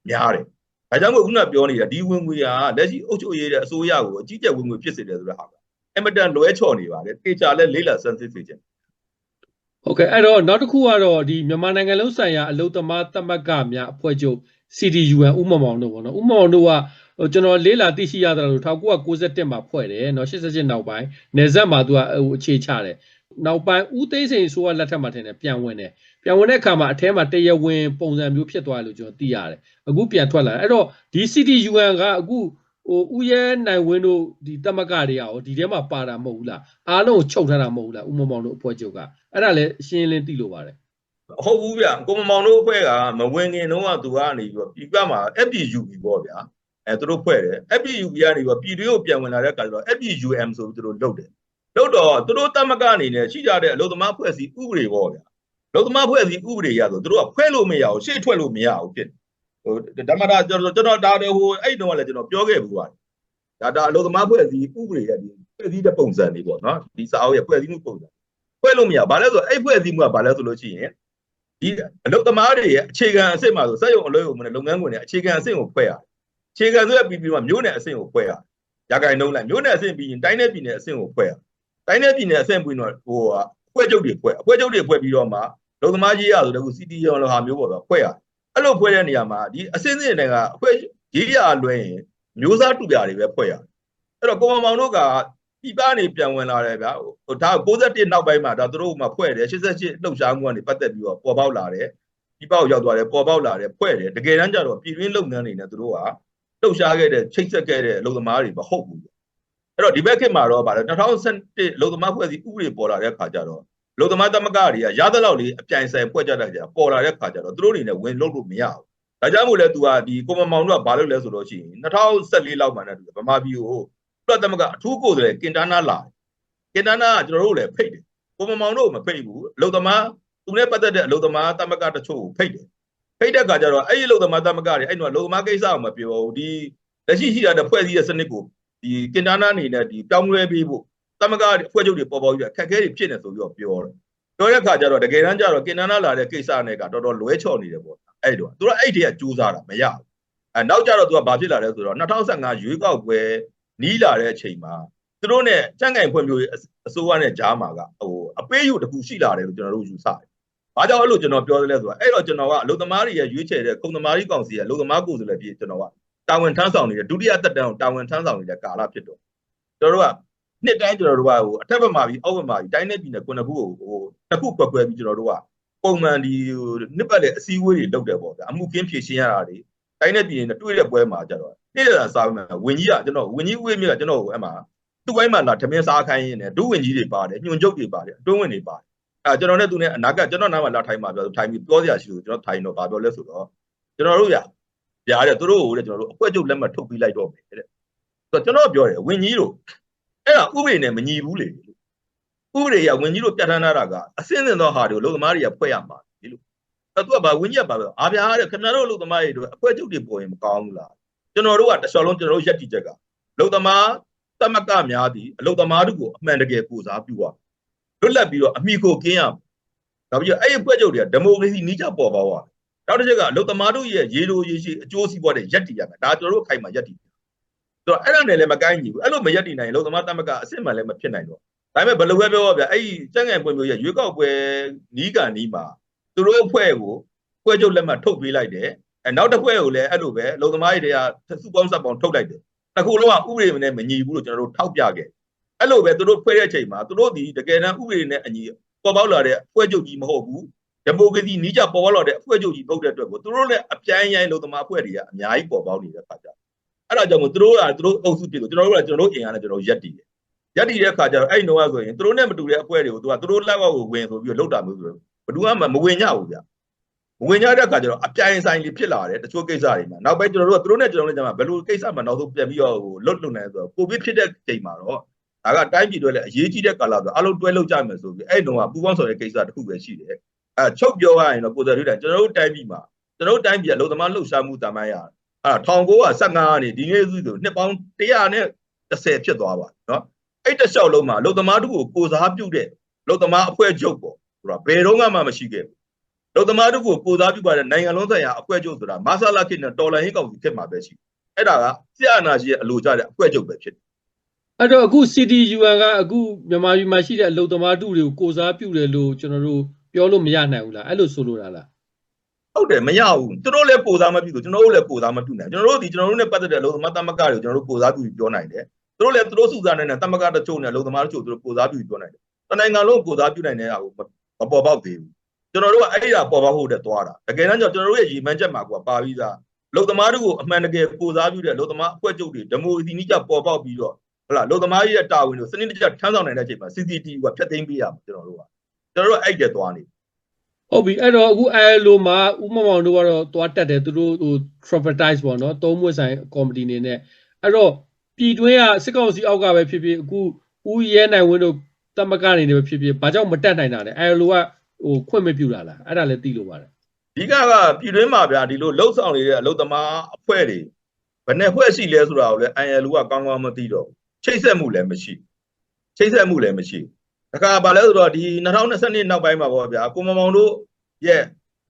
များတယ်ဒါကြောင့်မို့ခုနပြောနေတာဒီဝင်ငွေကလက်ရှိအုပ်ချုပ်ရေးတဲ့အစိုးရကိုအကြီးကျယ်ဝင်ငွေဖြစ်စေတယ်ဆိုတဲ့ဟာကအမတန်လွဲချော်နေပါတယ်တေချာလဲလေးလာစမ်းစစ်စေခြင်းဟုတ်ကဲ့အဲ့တော့နောက်တစ်ခုကတော့ဒီမြန်မာနိုင်ငံလုံးဆိုင်ရာအလုသမားသမဂ္ဂများအဖွဲ့ချုပ် CDUN ဥမ္မောင်တို့ပေါ့နော်ဥမ္မောင်တို့က ဟိုကျွန်တော်လေးလာသိရှိရတာလို့1991မှာဖွဲ့တယ်နော်88နောက်ပိုင်းနေဆက်မှာသူကဟိုအခြေချတယ်နောက်ပိုင်းဦးသိန်းစိန်ဆိုကလက်ထက်မှာထင်တယ်ပြန်ဝင်တယ်ပြန်ဝင်တဲ့အခါမှာအထဲမှာတရဝင်ပုံစံမျိုးဖြစ်သွားတယ်လို့ကျွန်တော်သိရတယ်အခုပြန်ထွက်လာတယ်အဲ့တော့ဒီ CDUN ကအခုဟိုဥရဲနိုင်ဝင်းတို့ဒီတမကတွေကရောဒီထဲမှာပါတာမဟုတ်ဘူးလားအားလုံးကိုချုပ်ထားတာမဟုတ်ဘူးလားဥမမောင်တို့အဖွဲ့ချုပ်ကအဲ့ဒါလည်းရှင်းလင်းသိလို့ပါတယ်ဟုတ်ဘူးဗျကိုမမောင်တို့အဖွဲ့ကမဝင်ခင်တုန်းကသူကနေပြီးတော့ပြည်ပမှာ FPUB ပေါ့ဗျာ အဲသူတို့ဖွဲ့တယ် FPUB ကနေပြီးတော့ပြည်တွင်းကိုပြန်ဝင်လာတဲ့အခါကျတော့ FPUM ဆိုပြီးသူတို့လုပ်တယ်လုပ်တော့သူတို့တမကအနေနဲ့ရှိကြတဲ့အလုံသမားဖွဲ့စည်းဥပဒေပေါ့ဗျာလုံသမားဖွဲ့စည်းဥပဒေရဆိုသူတို့ကဖွဲ့လို့မရဘူးရှေ့ထွက်လို့မရဘူးဖြစ်ဟိုဓမ္မတာကျွန်တော်ကျွန်တော်ဒါတယ်ဟိုအဲ့တုန်းကလည်းကျွန်တော်ပြောခဲ့ဘူးပါတယ်ဒါဒါအလုံသမားဖွဲ့စည်းဥပဒေရဒီဖွဲ့စည်းတဲ့ပုံစံလေးပေါ့နော်ဒီစာအုပ်ရဲ့ဖွဲ့စည်းမှုပုံစံဖွဲ့လို့မရဘာလဲဆိုအဲ့ဖွဲ့စည်းမှုကဘာလဲဆိုလို့ရှိရင်ဒီအလုပ်သမားတွေရဲ့အခြေခံအဆင့်မှာဆိုစက်ရုံအလုပ်ရုံနဲ့လုပ်ငန်းခွင်တွေအခြေခံအဆင့်ကိုဖွဲ့ရတယ်။အ ခြေခံဆိုရပြီးပြီးမှမြို့နယ်အဆင့်ကိုဖွဲ့ရတယ်။ရခိုင်နှုံးလိုက်မြို့နယ်အဆင့်ပြီးရင်တိုင်းနယ်ပြည်နယ်အဆင့်ကိုဖွဲ့ရတယ်။တိုင်းနယ်ပြည်နယ်အဆင့်ပြီးတော့ဟိုအဖွဲ့ချုပ်တွေဖွဲ့အဖွဲ့ချုပ်တွေဖွဲ့ပြီးတော့မှလုပ်သမားကြီးရဆိုတော့ခု CTO လောဟာမျိုးပေါ့ဗျာဖွဲ့ရတယ်။အဲ့လိုဖွဲ့တဲ့နေရာမှာဒီအဆင့်ဆင့်တွေကအဖွဲ့ကြီးရလွှဲရင်မျိုးစားတူပြတွေပဲဖွဲ့ရတယ်။အဲ့တော့ကိုမမောင်တို့ကပြည်ပနေပြန်ဝင်လာတယ်ဗျာဟိုဒါ61နောက်ပိုင်းမှာဒါသူတို့မှဖွဲ့တယ်88လှုပ်ရှားမှုကနေပတ်သက်ပြီးတော့ပေါ်ပေါက်လာတယ်ပြည်ပရောက်သွားတယ်ပေါ်ပေါက်လာတယ်ဖွဲ့တယ်တကယ်တမ်းကျတော့ပြည်တွင်းလုပ်ငန်းတွေနဲ့သူတို့က လှုပ်ရှားခဲ့တဲ့ချိတ်ဆက်ခဲ့တဲ့အလုပ်သမားတွေမဟုတ်ဘူးအဲ့တော့ဒီဘက်ခေတ်မှာတော့ဗါတယ်2011အလုပ်သမားဖွဲ့စည်းဥပဒေပေါ်လာတဲ့အခါကျတော့အလုပ်သမားသမဂ္ဂတွေကရသလောက်လေးအပြိုင်ဆိုင်ဖွဲ့ကြတဲ့ကြာပေါ်လာတဲ့အခါကျတော့သူတို့အနေနဲ့ဝင်လုပ်လို့မရဘူးဒါကြောင့်မို့လဲသူကဒီကိုမမောင်တို့ကဘာလုပ်လဲဆိုတော့ရှိရင်2014လောက်မှနဲ့တူတယ်ဗမာပြည်ကိုပြတ်သမဂ္ဂအထူးကိုယ်စားလှယ်ကင်တာနာလာကင်တာနာကကျွန်တော်တို့လည်းဖိတ်တယ်ကိုမမောင်တို့မဖိတ်ဘူးအလုပ်သမားသူနဲ့ပတ်သက်တဲ့အလုပ်သမားသမဂ္ဂတချို့ကိုဖိတ်တယ် ဖိတ်တဲ့အခါကျတော့အဲ့ဒီအလုပ်သမားသမဂ္ဂတွေအဲ့တော့အလုပ်သမားကိစ္စကိုမပြောဘူးဒီလက်ရှိရှိတဲ့ဖွဲ့စည်းတဲ့စနစ်ကိုဒီကင်တာနာအနေနဲ့ဒီပြောင်းလဲပေးဖို့သမဂ္ဂအဖွဲ့ချုပ်တွေပေါ်ပေါ်ပြီးအခက်အခဲတွေဖြစ်နေဆိုပြီးတော့ပြောတယ်ပြောတဲ့အခါကျတော့တကယ်တမ်းကျတော့ကင်တာနာလာတဲ့ကိစ္စနဲ့ကတော်တော်လွဲချော်နေတယ်ပေါ့အဲ့တော့သူကအဲ့ဒီကကြိုးစားတာမရဘူးအဲနောက်ကျတော့သူကဘာဖြစ်လာလဲဆိုတော့2015ရွေးကောက်ပွဲနီးလာတဲ့အချိန်မှာသူတို့နဲ့ကြန့်ကြိုင်ဖွံ့ဖြိုးရေးအစိုးရနဲ့ကြားမှာကဟိုအပေးယူတစ်ခုရှိလာတယ်လို့ကျွန်တော်တို့ယူဆတယ်။ ဘာကြောင့်အဲ့လိုကျွန်တော်ပြောသလဲဆိုတော့အဲ့တော့ကျွန်တော်ကအလုံသမားတွေရဲ့ရွေးချယ်တဲ့ခုံသမားကြီးကောင်စီရဲ့အလုံသမားကိုယ်စားလှယ်ဖြစ်ကျွန်တော်ကတာဝန်ထမ်းဆောင်နေတဲ့ဒုတိယသက်တမ်းကိုတာဝန်ထမ်းဆောင်နေတဲ့ကာလဖြစ်တော့ကျွန်တော်တို့ကနှစ်တိုင်းကျွန်တော်တို့ကဟိုအထက်ဘက်မှာပြီးအောက်ဘက်မှာပြီးတိုင်းနဲ့ပြည်နယ်ခုနှစ်ခုကိုဟိုတစ်ခုကွက်ကွဲပြီးကျွန်တော်တို့ကပုံမှန်ဒီနှစ်ပတ်လေအစည်းအဝေးတွေလုပ်တယ်ပေါ့ဗျာအမှုကင်းဖြေရှင်းရတာတွေတိုင်းနဲ့ပြည်နယ်နဲ့တွေ့တဲ့ပွဲမှာကြတော့နေ့လည်စာစားမယ်ဝင်ကြီးကကျွန်တော်ဝင်ကြီးဦးဝေးမြကကျွန်တော်အဲ့မှာသူ့ဘိုင်းမှာလာထမင်းစားခိုင်းရင်းနဲ့ဒုဝင်ကြီးတွေပါတယ်ညွန်ချုပ်တွေပါတယ်အတွင်းဝင်တွေပါတယ် အဲကျွန်တော်နဲ့သူနဲ့အနာကကျွန်တော်နားမှာလာထိုင်မှာပြောထိုင်ပြီးပြောစရာရှိလို့ကျွန်တော်ထိုင်တော့ဗာပြောလဲဆိုတော့ကျွန်တော်တို့ရပြားတဲ့သူတို့ကိုတဲ့ကျွန်တော်တို့အကွက်ချုပ်လက်မှတ်ထုတ်ပြီးလိုက်တော့မယ်တဲ့ဆိုတော့ကျွန်တော်ပြောတယ်ဝင်ကြီးတို့အဲ့ဒါဥပဒေနဲ့မညီဘူးလေဥပဒေရဝင်ကြီးတို့ပြဋ္ဌာန်းထားတာကအစင်းစင်သောဟာတွေကိုလုံသမားတွေကဖွဲ့ရမှာဒီလိုအဲ့သူကဗာဝင်ကြီးကဗာပြောအားပြားတဲ့ခင်ဗျားတို့လုံသမားတွေတို့အကွက်ချုပ်တွေပေါ်ရင်မကောင်းဘူးလားကျွန်တော်တို့ကတခြားလုံးကျွန်တော်တို့ရက်တီချက်ကလုံသမားတမကများသည်အလုံသမားတို့ကိုအမှန်တကယ်ကိုစားပြုရ လွတ်လပ်ပြီးတော့အမိကိုကင်းရနောက်ပြီးအဲ့ဒီဖွဲ့ချုပ်တွေကဒီမိုကရေစီနီးကြပေါ်ပါသွားနောက်တစ်ချက်ကအလုံသမားတို့ရဲ့ရေလိုရေရှိအကျိုးစီးပွားတဲ့ရက်တီရမယ်ဒါကျွန်တော်တို့အခိုင်မှာရက်တီဆိုတော့အဲ့ဒါနဲ့လည်းမကိုင်းညီဘူးအဲ့လိုမရက်တီနိုင်ရင်လုံသမားတမကအစ်စ်မှန်လည်းမဖြစ်နိုင်တော့ဒါပေမဲ့ဘယ်လိုပဲပြောပါဗျအဲ့ဒီစက်ငယ်ပွင့်မျိုးရဲ့ရွေးကောက်ပွဲနီးကန်နီးမှာသူတို့အဖွဲ့ကိုဖွဲ့ချုပ်လက်မှတ်ထုတ်ပေးလိုက်တယ်အဲနောက်တစ်ခွဲကိုလည်းအဲ့လိုပဲလုံသမားတွေကစုပေါင်းဆက်ပေါင်းထုတ်လိုက်တယ်တစ်ခုလုံးကဥပဒေနဲ့မညီဘူးလို့ကျွန်တော်တို့ထောက်ပြခဲ့ အဲ့လိုပဲသူတို့ဖွဲ့တဲ့အချိန်မှာသူတို့ဒီတကယ်တမ်းဥပဒေနဲ့အညီပေါ်ပေါက်လာတဲ့အဖွဲ့ချုပ်ကြီးမဟုတ်ဘူးဒီမိုကရေစီနီးကြပေါ်ပေါက်လာတဲ့အဖွဲ့ချုပ်ကြီးပုတ်တဲ့အတွက်ကိုသူတို့လည်းအပြိုင်ရိုင်းလုံသမားအဖွဲ့တွေကအများကြီးပေါ်ပေါက်နေတဲ့ခါကျအဲ့ဒါကြောင့်မို့သူတို့ကသူတို့အုပ်စုပြည်လို့ကျွန်တော်တို့ကကျွန်တော်တို့အင်အားနဲ့ကျွန်တော်ရက်တည်တယ်ရက်တည်တဲ့ခါကျတော့အဲ့ဒီတော့ဆိုရင်သူတို့နဲ့မတူတဲ့အဖွဲ့တွေကိုသူကသူတို့လက်အောက်ကိုဝင်ဆိုပြီးတော့လောက်တာမျိုးဆိုတော့ဘယ်သူမှမဝင်ကြဘူးဗျဝင်ကြတဲ့အခါကျတော့အပြိုင်ဆိုင်လေးဖြစ်လာတယ်တချို့ကိစ္စတွေမှာနောက်ပိုင်းကျွန်တော်တို့ကသူတို့နဲ့ကျွန်တော်တို့ကဘယ်လိုကိစ္စမှနောက်ဆုံးပြန်ပြီးတော့ဟိုလွတ်လွတ်နိုင်ဆိုတော့ကိုဗစ်ဖြစ်တဲ့ချိန်မှာတော့ ဒါကတိုင်းပြည်တွေလည်းအရေးကြီးတဲ့ကာလဆိုအလုံးတွဲလောက်ကြမယ်ဆိုပြီးအဲ့တုန်းကပူပေါင်းဆောင်တဲ့ကိစ္စတစ်ခုပဲရှိတယ်အဲချုပ်ပြောရရင်တော့ကိုယ်တော်တို့တိုင်းကျွန်တော်တို့တိုင်းပြည်မှာကျွန်တော်တို့တိုင်းပြည်ကလုံသမားလှုပ်ရှားမှုတာမန်ရအဲ1915ကနေဒီနေ့စုဆိုနှစ်ပေါင်း130ဖြစ်သွားပါနော်အဲ့တစ်လျှောက်လုံးမှာလုံသမားတို့ကိုကိုစားပြုတဲ့လုံသမားအဖွဲ့ချုပ်ပေါ့ဆိုတာဘယ်တော့မှမရှိခဲ့ဘူးလုံသမားတို့ကိုကိုစားပြုပါတဲ့နိုင်ငံလုံးဆိုင်ရာအဖွဲ့ချုပ်ဆိုတာမဆလာခေတ်နဲ့တော်လန်ရေးကောင်စီခေတ်မှာပဲရှိအဲ့ဒါကဆရာနာကြီးရဲ့အလိုကြတဲ့အဖွဲ့ချုပ်ပဲဖြစ်တယ် အဲ့တော့အခု CDUN ကအခုမြန်မာပြည်မှာရှိတဲ့အလုံသမားတုတွေကိုကိုစားပြုတယ်လို့ကျွန်တော်တို့ပြောလို့မရနိုင်ဘူးလားအဲ့လိုဆိုလိုတာလားဟုတ်တယ်မရဘူးသူတို့လည်းကိုစားမပြုဘူးကျွန်တော်တို့လည်းကိုစားမပြုနိုင်ကျွန်တော်တို့ဒီကျွန်တော်တို့နဲ့ပတ်သက်တဲ့အလုံသမားတမကတွေကိုကျွန်တော်တို့ကိုစားပြုပြီးပြောနိုင်တယ်သူတို့လည်းသူတို့စုစားနေတဲ့တမကတချို့နဲ့အလုံသမားတချို့သူတို့ကိုစားပြုပြီးပြောနိုင်တယ်တနိုင်ငံလုံးကိုစားပြုနိုင်တဲ့ဟာကိုမပေါ်ပေါက်သေးဘူးကျွန်တော်တို့ကအဲ့ဒီဟာပေါ်ပေါက်ဖို့တဲ့သွားတာတကယ်တမ်းကျကျွန်တော်တို့ရဲ့ရည်မှန်းချက်မှာကပါပြီးသားလုံသမားတို့ကိုအမှန်တကယ်ကိုစားပြုတဲ့လုံသမားအဖွဲ့ချုပ်တွေဒီမိုကရေစီနည်းကျပေါ်ပေါက်ပြီးတော့ ဟုတ်လားလုံသမားရဲ့တာဝန်ကိုစနစ်တကျထမ်းဆောင်နိုင်တဲ့အချိန်မှာ CCTV ကဖျက်သိမ်းပေးရမှာကျွန်တော်တို့ကကျွန်တော်တို့အဲ့တဲ့သွားနေဟုတ်ပြီအဲ့တော့အခု ILO မှာဥမမောင်တို့ကတော့သွားတက်တယ်သူတို့ဟို traumatized ပေါ့နော်သုံးမွေဆိုင်ကော်မတီနေနဲ့အဲ့တော့ပြည်တွင်းကစစ်ကောင်စီအောက်ကပဲဖြစ်ဖြစ်အခုဦးရဲနိုင်ဝင်းတို့တမကနေနေပဲဖြစ်ဖြစ်ဘာကြောင့်မတက်နိုင်တာလဲ ILO ကဟိုခွင့်မပြုတာလားအဲ့ဒါလည်းသိလို့ပါတယ်ဒီကကပြည်တွင်းမှာဗျာဒီလိုလှုပ်ဆောင်နေတဲ့အလုံသမားအဖွဲ့တွေဘယ်နဲ့ဖွဲ့ရှိလဲဆိုတာကိုလည်း ILO ကကောင်းကောင်းမသိတော့ ချိတ်ဆက်မှုလည်းမရှိချိတ်ဆက်မှုလည်းမရှိတခါဘာလဲဆိုတော့ဒီ2020နောက်ပိုင်းမှာပေါ့ဗျာကိုမမောင်တို့ရဲ့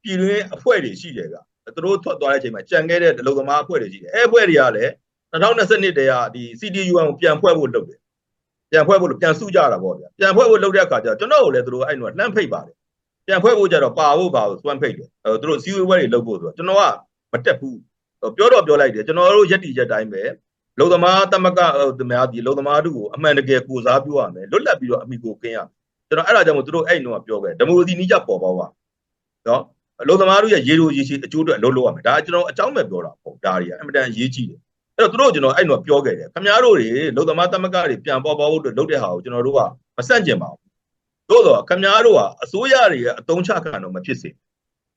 ပြည်တွင်းအဖွဲ့တွေရှိတယ်ဗျာသူတို့ထွက်သွားတဲ့အချိန်မှာကြံခဲ့တဲ့လုံသမားအဖွဲ့တွေရှိတယ်အဲအဖွဲ့တွေကလည်း2020တည်းကဒီ CTUN ကိုပြန်ဖွဲ့ဖို့လုပ်တယ်ပြန်ဖွဲ့ဖို့ပြန်စုကြတာပေါ့ဗျာပြန်ဖွဲ့ဖို့လုပ်တဲ့အခါကျတော့ကျွန်တော်ကိုလည်းသူတို့အဲ့នោះလှမ်းဖိတ်ပါတယ်ပြန်ဖွဲ့ဖို့ကြတော့ပါဖို့ပါဖို့စွမ်းဖိတ်တယ်အဲသူတို့စီဝေးပွဲတွေလုပ်ဖို့ဆိုတော့ကျွန်တော်ကမတက်ဘူးပြောတော့ပြောလိုက်တယ်ကျွန်တော်တို့ရက်တီချက်တိုင်းပဲ လုံသမားတမကတမယာဒီလုံသမားတို့ကိုအမှန်တကယ်ကိုစားပြုရမယ်လွတ်လပ်ပြီးတော့အမိကိုကင်းရကျွန်တော်အဲ့ဒါကြောင့်မို့သူတို့အဲ့នោះကပြောခဲ့ဓမ္မစီနီးကြပေါ်ပေါက်ပါနော်လုံသမားတို့ရဲ့ရေလိုရေရှိအကျိုးအတွက်အလုပ်လုပ်ရမယ်ဒါကျွန်တော်အကြောင်းပဲပြောတာပေါ့ဒါတွေကအင်မတန်အရေးကြီးတယ်အဲ့တော့သူတို့ကျွန်တော်အဲ့នោះပြောခဲ့တယ်ခင်ဗျားတို့တွေလုံသမားတမကတွေပြန်ပေါ်ပေါက်ဖို့လုပ်တဲ့ဟာကိုကျွန်တော်တို့ကမဆန့်ကျင်ပါဘူးသို့တော့ခင်ဗျားတို့ကအစိုးရတွေရဲ့အတုံးချခံတော့မဖြစ်စေ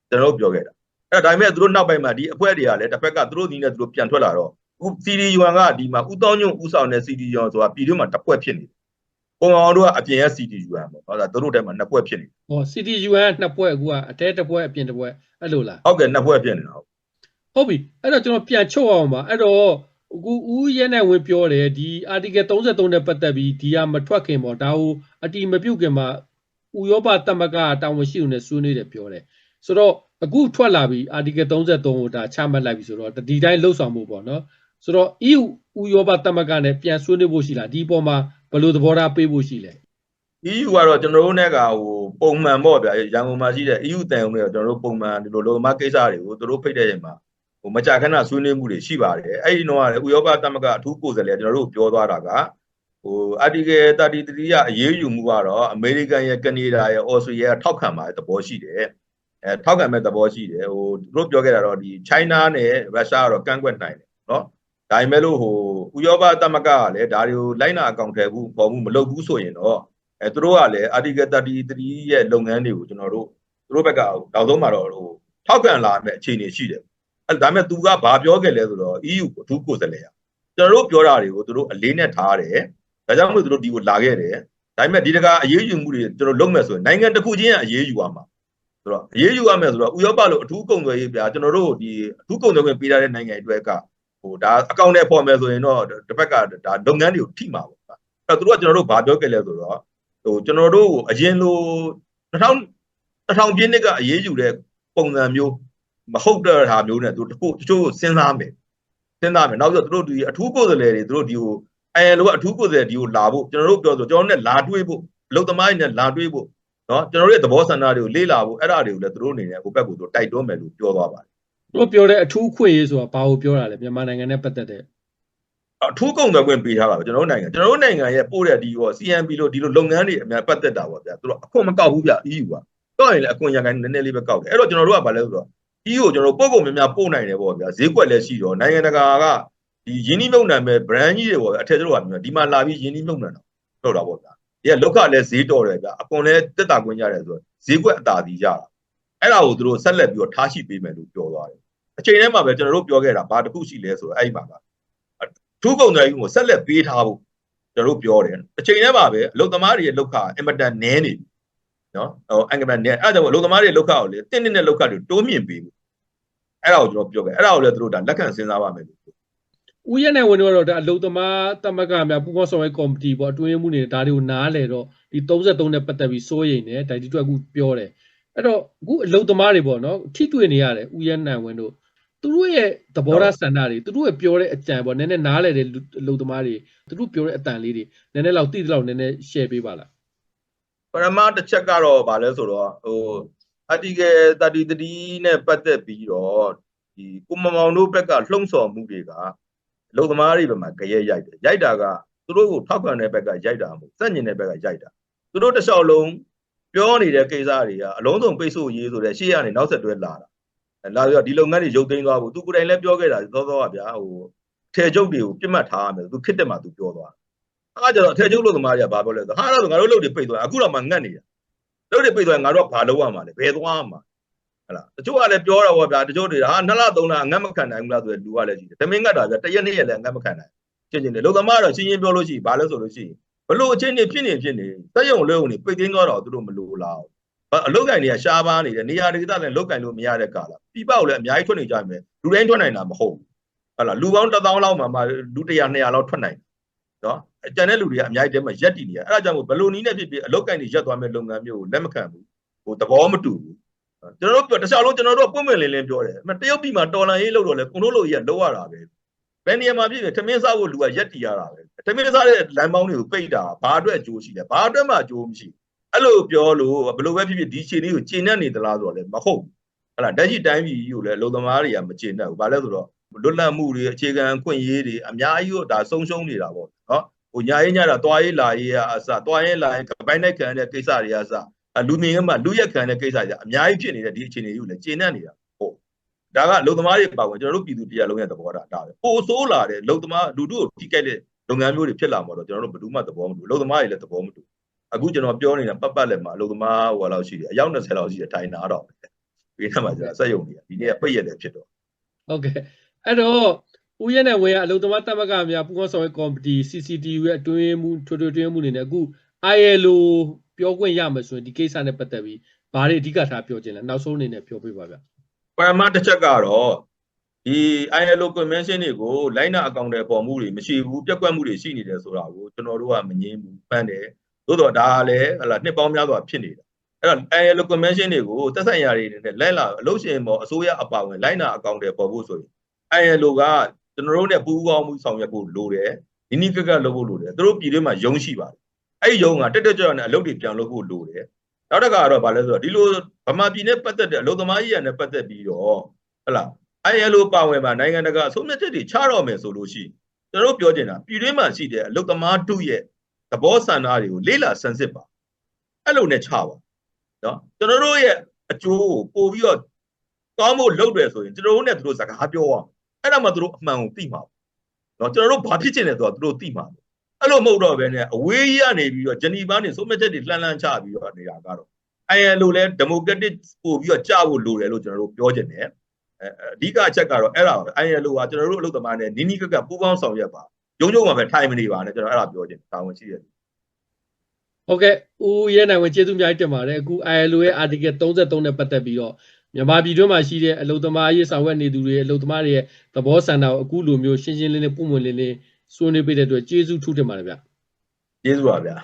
ကျွန်တော်တို့ပြောခဲ့တာအဲ့ဒါဒါပေမဲ့သူတို့နောက်ပိုင်းမှာဒီအဖွဲ့တွေကလည်းတစ်ဖက်ကသူတို့ဒီနဲ့သူတို့ပြန်ထွက်လာတော့ CDUN ကဒီမှာဦးတောင်းညွန့်ဦးဆောင်တဲ့ CDUN ဆိုတာပြည်တွင်းမှာတစ်ဖွဲ့ဖြစ်နေတယ်ပုံအောင်တို့ကအပြင်ရဲ့ CDUN ပေါ့ဟုတ်လားသူတို့တဲမှာနှစ်ဖွဲ့ဖြစ်နေတယ်ဟော CTUN နှစ်ပွဲအခုကအတဲတစ်ပွဲအပြင်တစ်ပွဲအဲ့လိုလားဟုတ်ကဲ့နှစ်ဖွဲ့ဖြစ်နေတာဟုတ်ဟုတ်ပြီအဲ့တော့ကျွန်တော်ပြန်ချုပ်အောင်ပါအဲ့တော့အခုဦးရဲနိုင်ဝင်ပြောတယ်ဒီ article 33နဲ့ပတ်သက်ပြီးဒီကမထွက်ခင်ပေါ့ဒါကိုအတီမပြုတ်ခင်မှာဥရောပတမကတာဝန်ရှိသူနဲ့ဆွေးနွေးတယ်ပြောတယ်ဆိုတော့အခုထွက်လာပြီ article 33ကိုဒါချမှတ်လိုက်ပြီဆိုတော့ဒီတိုင်းလှုပ်ဆောင်မှုပေါ့နော် ဆိုတော့ EU ဥရောပတမကနဲ့ပြန်ဆွေးနွေးဖို့ရှိလားဒီအပေါ်မှာဘယ်လိုသဘောထားပေးဖို့ရှိလဲ EU ကတော့ကျွန်တော်တို့နဲ့ကဟိုပုံမှန်ပေါ့ဗျာရန်ကုန်မှာရှိတဲ့ EU တန်ုံတွေကကျွန်တော်တို့ပုံမှန်ဒီလိုလုံမကိစ္စတွေကိုသူတို့ဖိတ်တဲ့ချိန်မှာဟိုမကြာခဏဆွေးနွေးမှုတွေရှိပါတယ်အဲ့ဒီတော့ကလည်းဥရောပသမဂ္ဂအထူးကိုယ်စားလှယ်ကျွန်တော်တို့ပြောသွားတာကဟို article 33ရအရေးယူမှုကတော့အမေရိကန်ရဲ့ကနေဒါရဲ့အော်စတြေးလျထောက်ခံပါတဲ့သဘောရှိတယ်အဲထောက်ခံမဲ့သဘောရှိတယ်ဟိုသူတို့ပြောခဲ့တာတော့ဒီ China နဲ့ Russia ကတော့ကန့်ကွက်နိုင်တယ်နော် ဒါပေမဲ့လို့ဟိုဥရောပသမဂ္ဂကလည်းဒါတွေကိုလိုက်နာအကောင့်ထဲဘူးပေါ်မှုမလုပ်ဘူးဆိုရင်တော့အဲသူတို့ကလည်း article 33ရဲ့လုပ်ငန်းတွေကိုကျွန်တော်တို့သူတို့ဘက်ကနောက်ဆုံးမှာတော့ဟိုထောက်ခံလာမဲ့အခြေအနေရှိတယ်အဲဒါပေမဲ့ तू ကဘာပြောခဲ့လဲဆိုတော့ EU အထူးကိုယ်စားလှယ်ကကျွန်တော်တို့ပြောတာတွေကိုသူတို့အလေးနဲ့ထားတယ်ဒါကြောင့်မို့သူတို့ဒီကိုလာခဲ့တယ်ဒါပေမဲ့ဒီတကာအရေးယူမှုတွေကျွန်တော်လုပ်မယ်ဆိုရင်နိုင်ငံတစ်ခုချင်းကအရေးယူရမှာဆိုတော့အရေးယူရမယ်ဆိုတော့ဥရောပလိုအထူးကုန်သွယ်ရေးပြကျွန်တော်တို့ဒီအထူးကုန်သွယ်ခွင့်ပေးထားတဲ့နိုင်ငံတွေအတွက်က ဟိုဒါအကောင့်နဲ့ပေါ်မယ်ဆိုရင်တော့တစ်ဖက်ကဒါလုပ်ငန်းတွေကိုထိမှာပေါ့အဲ့တော့သူတို့ကကျွန်တော်တို့ဘာပြောခဲ့လဲဆိုတော့ဟိုကျွန်တော်တို့အရင်လို2000 2000ပြည့်နှစ်ကအရေးယူတဲ့ပုံစံမျိုးမဟုတ်တဲ့ဟာမျိုးနဲ့သူတခုတချို့စဉ်းစားမယ်စဉ်းစားမယ်နောက်ပြီးတော့သူတို့ဒီအထူးကိုယ်စားလှယ်တွေသူတို့ဒီဟိုအဲလိုကအထူးကိုယ်စားလှယ်ဒီကိုလာဖို့ကျွန်တော်တို့ပြောဆိုကျွန်တော်တို့နဲ့လာတွေးဖို့အလုပ်သမားတွေနဲ့လာတွေးဖို့နော်ကျွန်တော်တို့ရဲ့သဘောဆန္ဒတွေကိုလေ့လာဖို့အဲ့ဒါတွေကိုလည်းသူတို့အနေနဲ့ဟိုဘက်ကိုသူတိုက်တွန်းမယ်လို့ပြောသွားပါတယ် တို့ပြောတဲ့အထူးခွင့်ရေးဆိုတာဘာကိုပြောတာလဲမြန်မာနိုင်ငံနဲ့ပတ်သက်တဲ့အထူးကုန်သွယ်ခွင့်ပေးထားတာပဲကျွန်တော်တို့နိုင်ငံကျွန်တော်တို့နိုင်ငံရဲ့ပို့တဲ့ဒီဟော CNP လို့ဒီလိုလုပ်ငန်းတွေအများပတ်သက်တာပေါ့ဗျာသူတို့အခွင့်မကောက်ဘူးဗျ EU ကကောက်ရင်လည်းအခွင့်ရခိုင်နည်းနည်းလေးပဲကောက်တယ်အဲ့တော့ကျွန်တော်တို့ကဘာလဲဆိုတော့ EU ကိုကျွန်တော်တို့ပို့ကုန်များများပို့နိုင်တယ်ပေါ့ဗျာဈေးကွက်လည်းရှိတော့နိုင်ငံတကာကဒီယင်းနှိမ့်မြုံနံပဲ brand ကြီးတွေပေါ့အထက်ကျတော့ကဒီမှာလာပြီးယင်းနှိမ့်မြုံနံတော့တော့တာပေါ့ဗျာဒီကလောက်ခလည်းဈေးတော်တယ်ဗျာအကွန်လည်းတက်တာကွင်းရတယ်ဆိုတော့ဈေးကွက်အသာစီရတာ အဲ့ဒါကိုသူတို့ဆက်လက်ပြီးတော့ထားရှိပေးမယ်လို့ပြောသွားတယ်အချိန်ထဲမှာပဲကျွန်တော်တို့ပြောခဲ့တာဘာတစ်ခုရှိလဲဆိုတော့အဲ့ဒီမှာကထူးကုန်တယ်ကြီးကိုဆက်လက်ပေးထားဖို့ကျွန်တော်တို့ပြောတယ်အချိန်ထဲမှာပဲအလုသမားတွေရဲ့လောက်ခအင်မတန်နည်းနေပြီနော်ဟိုအင်္ဂမန်နဲ့အဲ့ဒါကြောင့်အလုသမားတွေရဲ့လောက်ခကိုလေတင်းတင်းနဲ့လောက်ခတွေတိုးမြင့်ပေးဖို့အဲ့ဒါကိုကျွန်တော်ပြောခဲ့အဲ့ဒါကိုလည်းသူတို့ဒါလက်ခံစဉ်းစားပါမယ်လို့ဦးရနိုင်ဝင်တော့ဒါအလုံသမားတမကများပူပေါင်းဆောင်ရေးကော်မတီပေါ့အတွင်းမှုနေဒါတွေကိုနားလဲတော့ဒီ33နဲ့ပတ်သက်ပြီးစိုးရိမ်တယ်ဒါဒီအတွက်အခုပြောတယ် အဲ့တော့အခုအလုံသမားတွေပေါ့နော်ထိတွေ့နေရတယ်ဦးရနိုင်ဝင်တို့သူတို့ရဲ့သဘောထားဆန္ဒတွေသူတို့ရဲ့ပြောတဲ့အကြံပေါ့နည်းနည်းနားလဲတဲ့လုံသမားတွေသူတို့ပြောတဲ့အတန်လေးတွေနည်းနည်းလောက်တိတိလောက်နည်းနည်း share ပေးပါလားပရမတစ်ချက်ကတော့ဗာလဲဆိုတော့ဟို article 33နဲ့ပတ်သက်ပြီးတော့ဒီကုမမောင်တို့ဘက်ကလှုံ့ဆော်မှုတွေကလုံသမားတွေဘက်မှာကြရဲရိုက်တယ်ရိုက်တာကသူတို့ကိုထောက်ခံတဲ့ဘက်ကရိုက်တာမဟုတ်စက်ညင်တဲ့ဘက်ကရိုက်တာသူတို့တစ်လျှောက်လုံး ပြောနေတဲ့ကိစ္စတွေကအလုံးစုံပိတ်ဆို့ရေးဆိုတဲ့ရှေ့ကနေနောက်ဆက်တွဲလာတာလာပြီးတော့ဒီလုပ်ငန်းတွေရုပ်သိမ်းသွားဖို့သူကိုယ်တိုင်လည်းပြောခဲ့တာသောသောကဗျာဟိုထေချုပ်တွေကိုပြစ်မှတ်ထားရမယ်သူခစ်တက်မှသူပြောသွားအားကြတော့ထေချုပ်လို့သမားတွေကဘာပြောလဲဆိုဟာတော့ငါတို့လုပ်တွေပိတ်သွားအခုတော့မှငတ်နေတာလုပ်တွေပိတ်သွားငါတို့ကဘာလုပ်ရမှာလဲဘယ်သွားမှာဟလာတချို့ကလည်းပြောတာပေါ့ဗျာတချို့တွေဟာနှစ်လသုံးလအငတ်မခံနိုင်ဘူးလားဆိုတဲ့လူကလည်းရှိတယ်တမင်းငတ်တာဗျာတရက်နေ့ရက်လည်းအငတ်မခံနိုင်ချင်းချင်းလေလုံသမားတော့ရှင်းရှင်းပြောလို့ရှိဘာလဲဆိုလို့ရှိရင်ဘ လို့အချင်းနေဖြစ်နေဖြစ်နေစက်ရုံလုံးနေပိတ်သိမ်းသွားတော့သူတို့မလိုလားအလုတ်ကင်တွေကရှားပါနေတယ်နေရာဒေသလည်းလုတ်ကင်လို့မရတဲ့ကာလပြပကိုလည်းအများကြီးထွက်နေကြမယ်လူတိုင်းထွက်နိုင်တာမဟုတ်ဘူးဟုတ်လားလူပေါင်း1000လောက်မှမှလူ100 200လောက်ထွက်နိုင်နော်အကျန်တဲ့လူတွေကအများကြီးတဲမှာရက်တည်နေရအဲ့ဒါကြောင့်မို့ဘလို့နီးနဲ့ဖြစ်ဖြစ်အလုတ်ကင်တွေရက်သွားမဲ့လုပ်ငန်းမျိုးကိုလက်မခံဘူးဟိုသဘောမတူဘူးကျွန်တော်တို့တခြားလုံးကျွန်တော်တို့ပွင့်ပွင့်လင်းလင်းပြောတယ်တရုတ်ပြည်မှာတော်လန်ရေးလုပ်တော့လေကွန်တို့လို့ရလောက်ရတာပဲ ဘယ်နေရာမှာဖြစ်ဖြစ်ထမင်းစားဖို့လူကရက်တည်ရတာပဲထမင်းစားတဲ့လမ်းပေါင်းတွေကိုပိတ်တာဘာအတွက်အကျိုးရှိလဲဘာအတွက်မှအကျိုးမရှိဘူးအဲ့လိုပြောလို့ဘယ်လိုပဲဖြစ်ဖြစ်ဒီခြေလေးကိုကျင့်နေနေသလားဆိုတော့လည်းမဟုတ်ဘူးဟလာတက်ရှိတိုင်းပြည်ကြီးကိုလည်းလုံသမားတွေကမကျင့်တတ်ဘူးဘာလဲဆိုတော့လွတ်လပ်မှုတွေအခြေခံခွင့်ရေးတွေအများကြီးကိုဒါဆုံးရှုံးနေတာပေါ့နော်ဟိုညာရေးညတာတွားရေးလာရေးအစတွားရေးလာရေးကပိုင်းနိုင်ခံတဲ့ကိစ္စတွေအစလူမင်းကမှလူရက်ခံတဲ့ကိစ္စတွေအများကြီးဖြစ်နေတဲ့ဒီအခြေအနေကိုလည်းကျင့်တတ်နေတာဟုတ် ဒါကလုံသမားတွေပါဝင်ကျွန်တော်တို့ပြည်သူတရားလုံးရဲ့သဘောထားဒါပဲပိုဆိုးလာတဲ့လုံသမားလူတို့ကိုထိကြိုက်တဲ့လုပ်ငန်းမျိုးတွေဖြစ်လာမှာတော့ကျွန်တော်တို့ဘယ်သူမှသဘောမတူလုံသမားတွေလည်းသဘောမတူအခုကျွန်တော်ပြောနေတာပတ်ပတ်လည်းမှာအလုပ်သမားဟိုလောက်ရှိတယ်အယောက်20လောက်ရှိတယ်တိုင်နာတော့ဘေးထဲမှာကျတော့စက်ယုံနေဒီနေ့ကပိတ်ရတယ်ဖြစ်တော့ဟုတ်ကဲ့အဲ့တော့ဦးရဲနဲ့ဝဲကအလုံသမားတမကများပူးပေါင်းဆောင်ရွက်ကော်မတီ CCTV ရဲ့အတွင်းမှုထွေထွေအတွင်းမှုနေနဲ့အခု ILO ပြောခွင့်ရမယ်ဆိုရင်ဒီကိစ္စနဲ့ပတ်သက်ပြီးဘာတွေအဓိကထားပြောခြင်းလဲနောက်ဆုံးအနေနဲ့ပြောပြပါဗျ ပရမတ်တစ်ချက်ကတော့ဒီ ILO convention တွေကိုလိုင်းနာအကောင့်တွေပေါ်မှုတွေမရှိဘူးပြက်ကွက်မှုတွေရှိနေတယ်ဆိုတာကိုကျွန်တော်တို့ကမငြင်းဘူးပန်းတယ်သို့တော့ဒါကလည်းဟလာနှစ်ပေါင်းများစွာဖြစ်နေတာအဲ့တော့ ILO convention တွေကိုသက်ဆိုင်ရာတွေနဲ့လိုက်လာအလို့ရှိရင်ပေါ့အစိုးရအပါဝင်လိုင်းနာအကောင့်တွေပေါ်ဖို့ဆိုရင် ILO ကကျွန်တော်တို့နဲ့ပူးပေါင်းမှုဆောင်ရွက်ဖို့လိုတယ်ဒီနိကကလုပ်ဖို့လိုတယ်သူတို့ပြည်တွင်းမှာယုံရှိပါတယ်အဲ့ဒီယုံကတက်တက်ကြွနဲ့အလုပ်တွေပြန်လုပ်ဖို့လိုတယ် နောက်တစ်ခါကတော့ဗာလဲဆိုတော့ဒီလိုဗမာပြည်နဲ့ပတ်သက်တဲ့အလုပ်သမားကြီးရနဲ့ပတ်သက်ပြီးတော့ဟလာ ILO ပါဝင်မှာနိုင်ငံတကာအဆုံးဖြတ်ချက်တွေချတော့မယ်ဆိုလို့ရှိရင်ကျွန်တော်တို့ပြောချင်တာပြည်တွင်းမှာရှိတဲ့အလုပ်သမားတို့ရဲ့သဘောဆန္ဒတွေကိုလေးလာဆန်းစစ်ပါအဲ့လိုနဲ့ချပါနော်ကျွန်တော်တို့ရဲ့အကျိုးကိုပို့ပြီးတော့ကောင်းဖို့လုပ်တယ်ဆိုရင်ကျွန်တော်တို့နဲ့သူတို့စကားပြောအောင်အဲ့ဒါမှသူတို့အမှန်ကိုသိမှာနော်ကျွန်တော်တို့ဘာဖြစ်ချင်လဲဆိုတော့သူတို့သိမှာ အဲ့လိုမဟုတ်တော့ဘဲနဲ့အဝေးကြီးကနေပြီးတော့ဂျနီဗာနေဆုံးဖြတ်ချက်တွေလှမ်းလှမ်းချပြီးတော့နေတာကတော့ ILO လဲ democratic ပို့ပြီးတော့ကြဖို့လိုတယ်လို့ကျွန်တော်တို့ပြောချင်တယ်အဓိကအချက်ကတော့အဲ့ဒါပါပဲ ILO ကကျွန်တော်တို့အလုပ်သမားနဲ့နီးနီးကပ်ကပ်ပူးပေါင်းဆောင်ရွက်ပါရုံးချုပ်မှာပဲထိုင်မနေပါနဲ့ကျွန်တော်အဲ့ဒါပြောချင်တာဝန်ရှိတယ်ဟုတ်ကဲ့ဦးရဲနိုင်ဝင်ကျေးဇူးအများကြီးတင်ပါတယ်အခု ILO ရဲ့ article 33နဲ့ပတ်သက်ပြီးတော့မြန်မာပြည်တွင်းမှာရှိတဲ့အလုံသမားရေးဆောင်ရွက်နေသူတွေအလုံသမားတွေရဲ့သဘောဆန္ဒကိုအခုလိုမျိုးရှင်းရှင်းလင်းလင်းပုံမှန်လင်းလင်း ဆွေးနွေးပေးတဲ့အတွက်ကျေးဇူးထူးတင်ပါတယ်ဗျကျေးဇူးပါဗျာ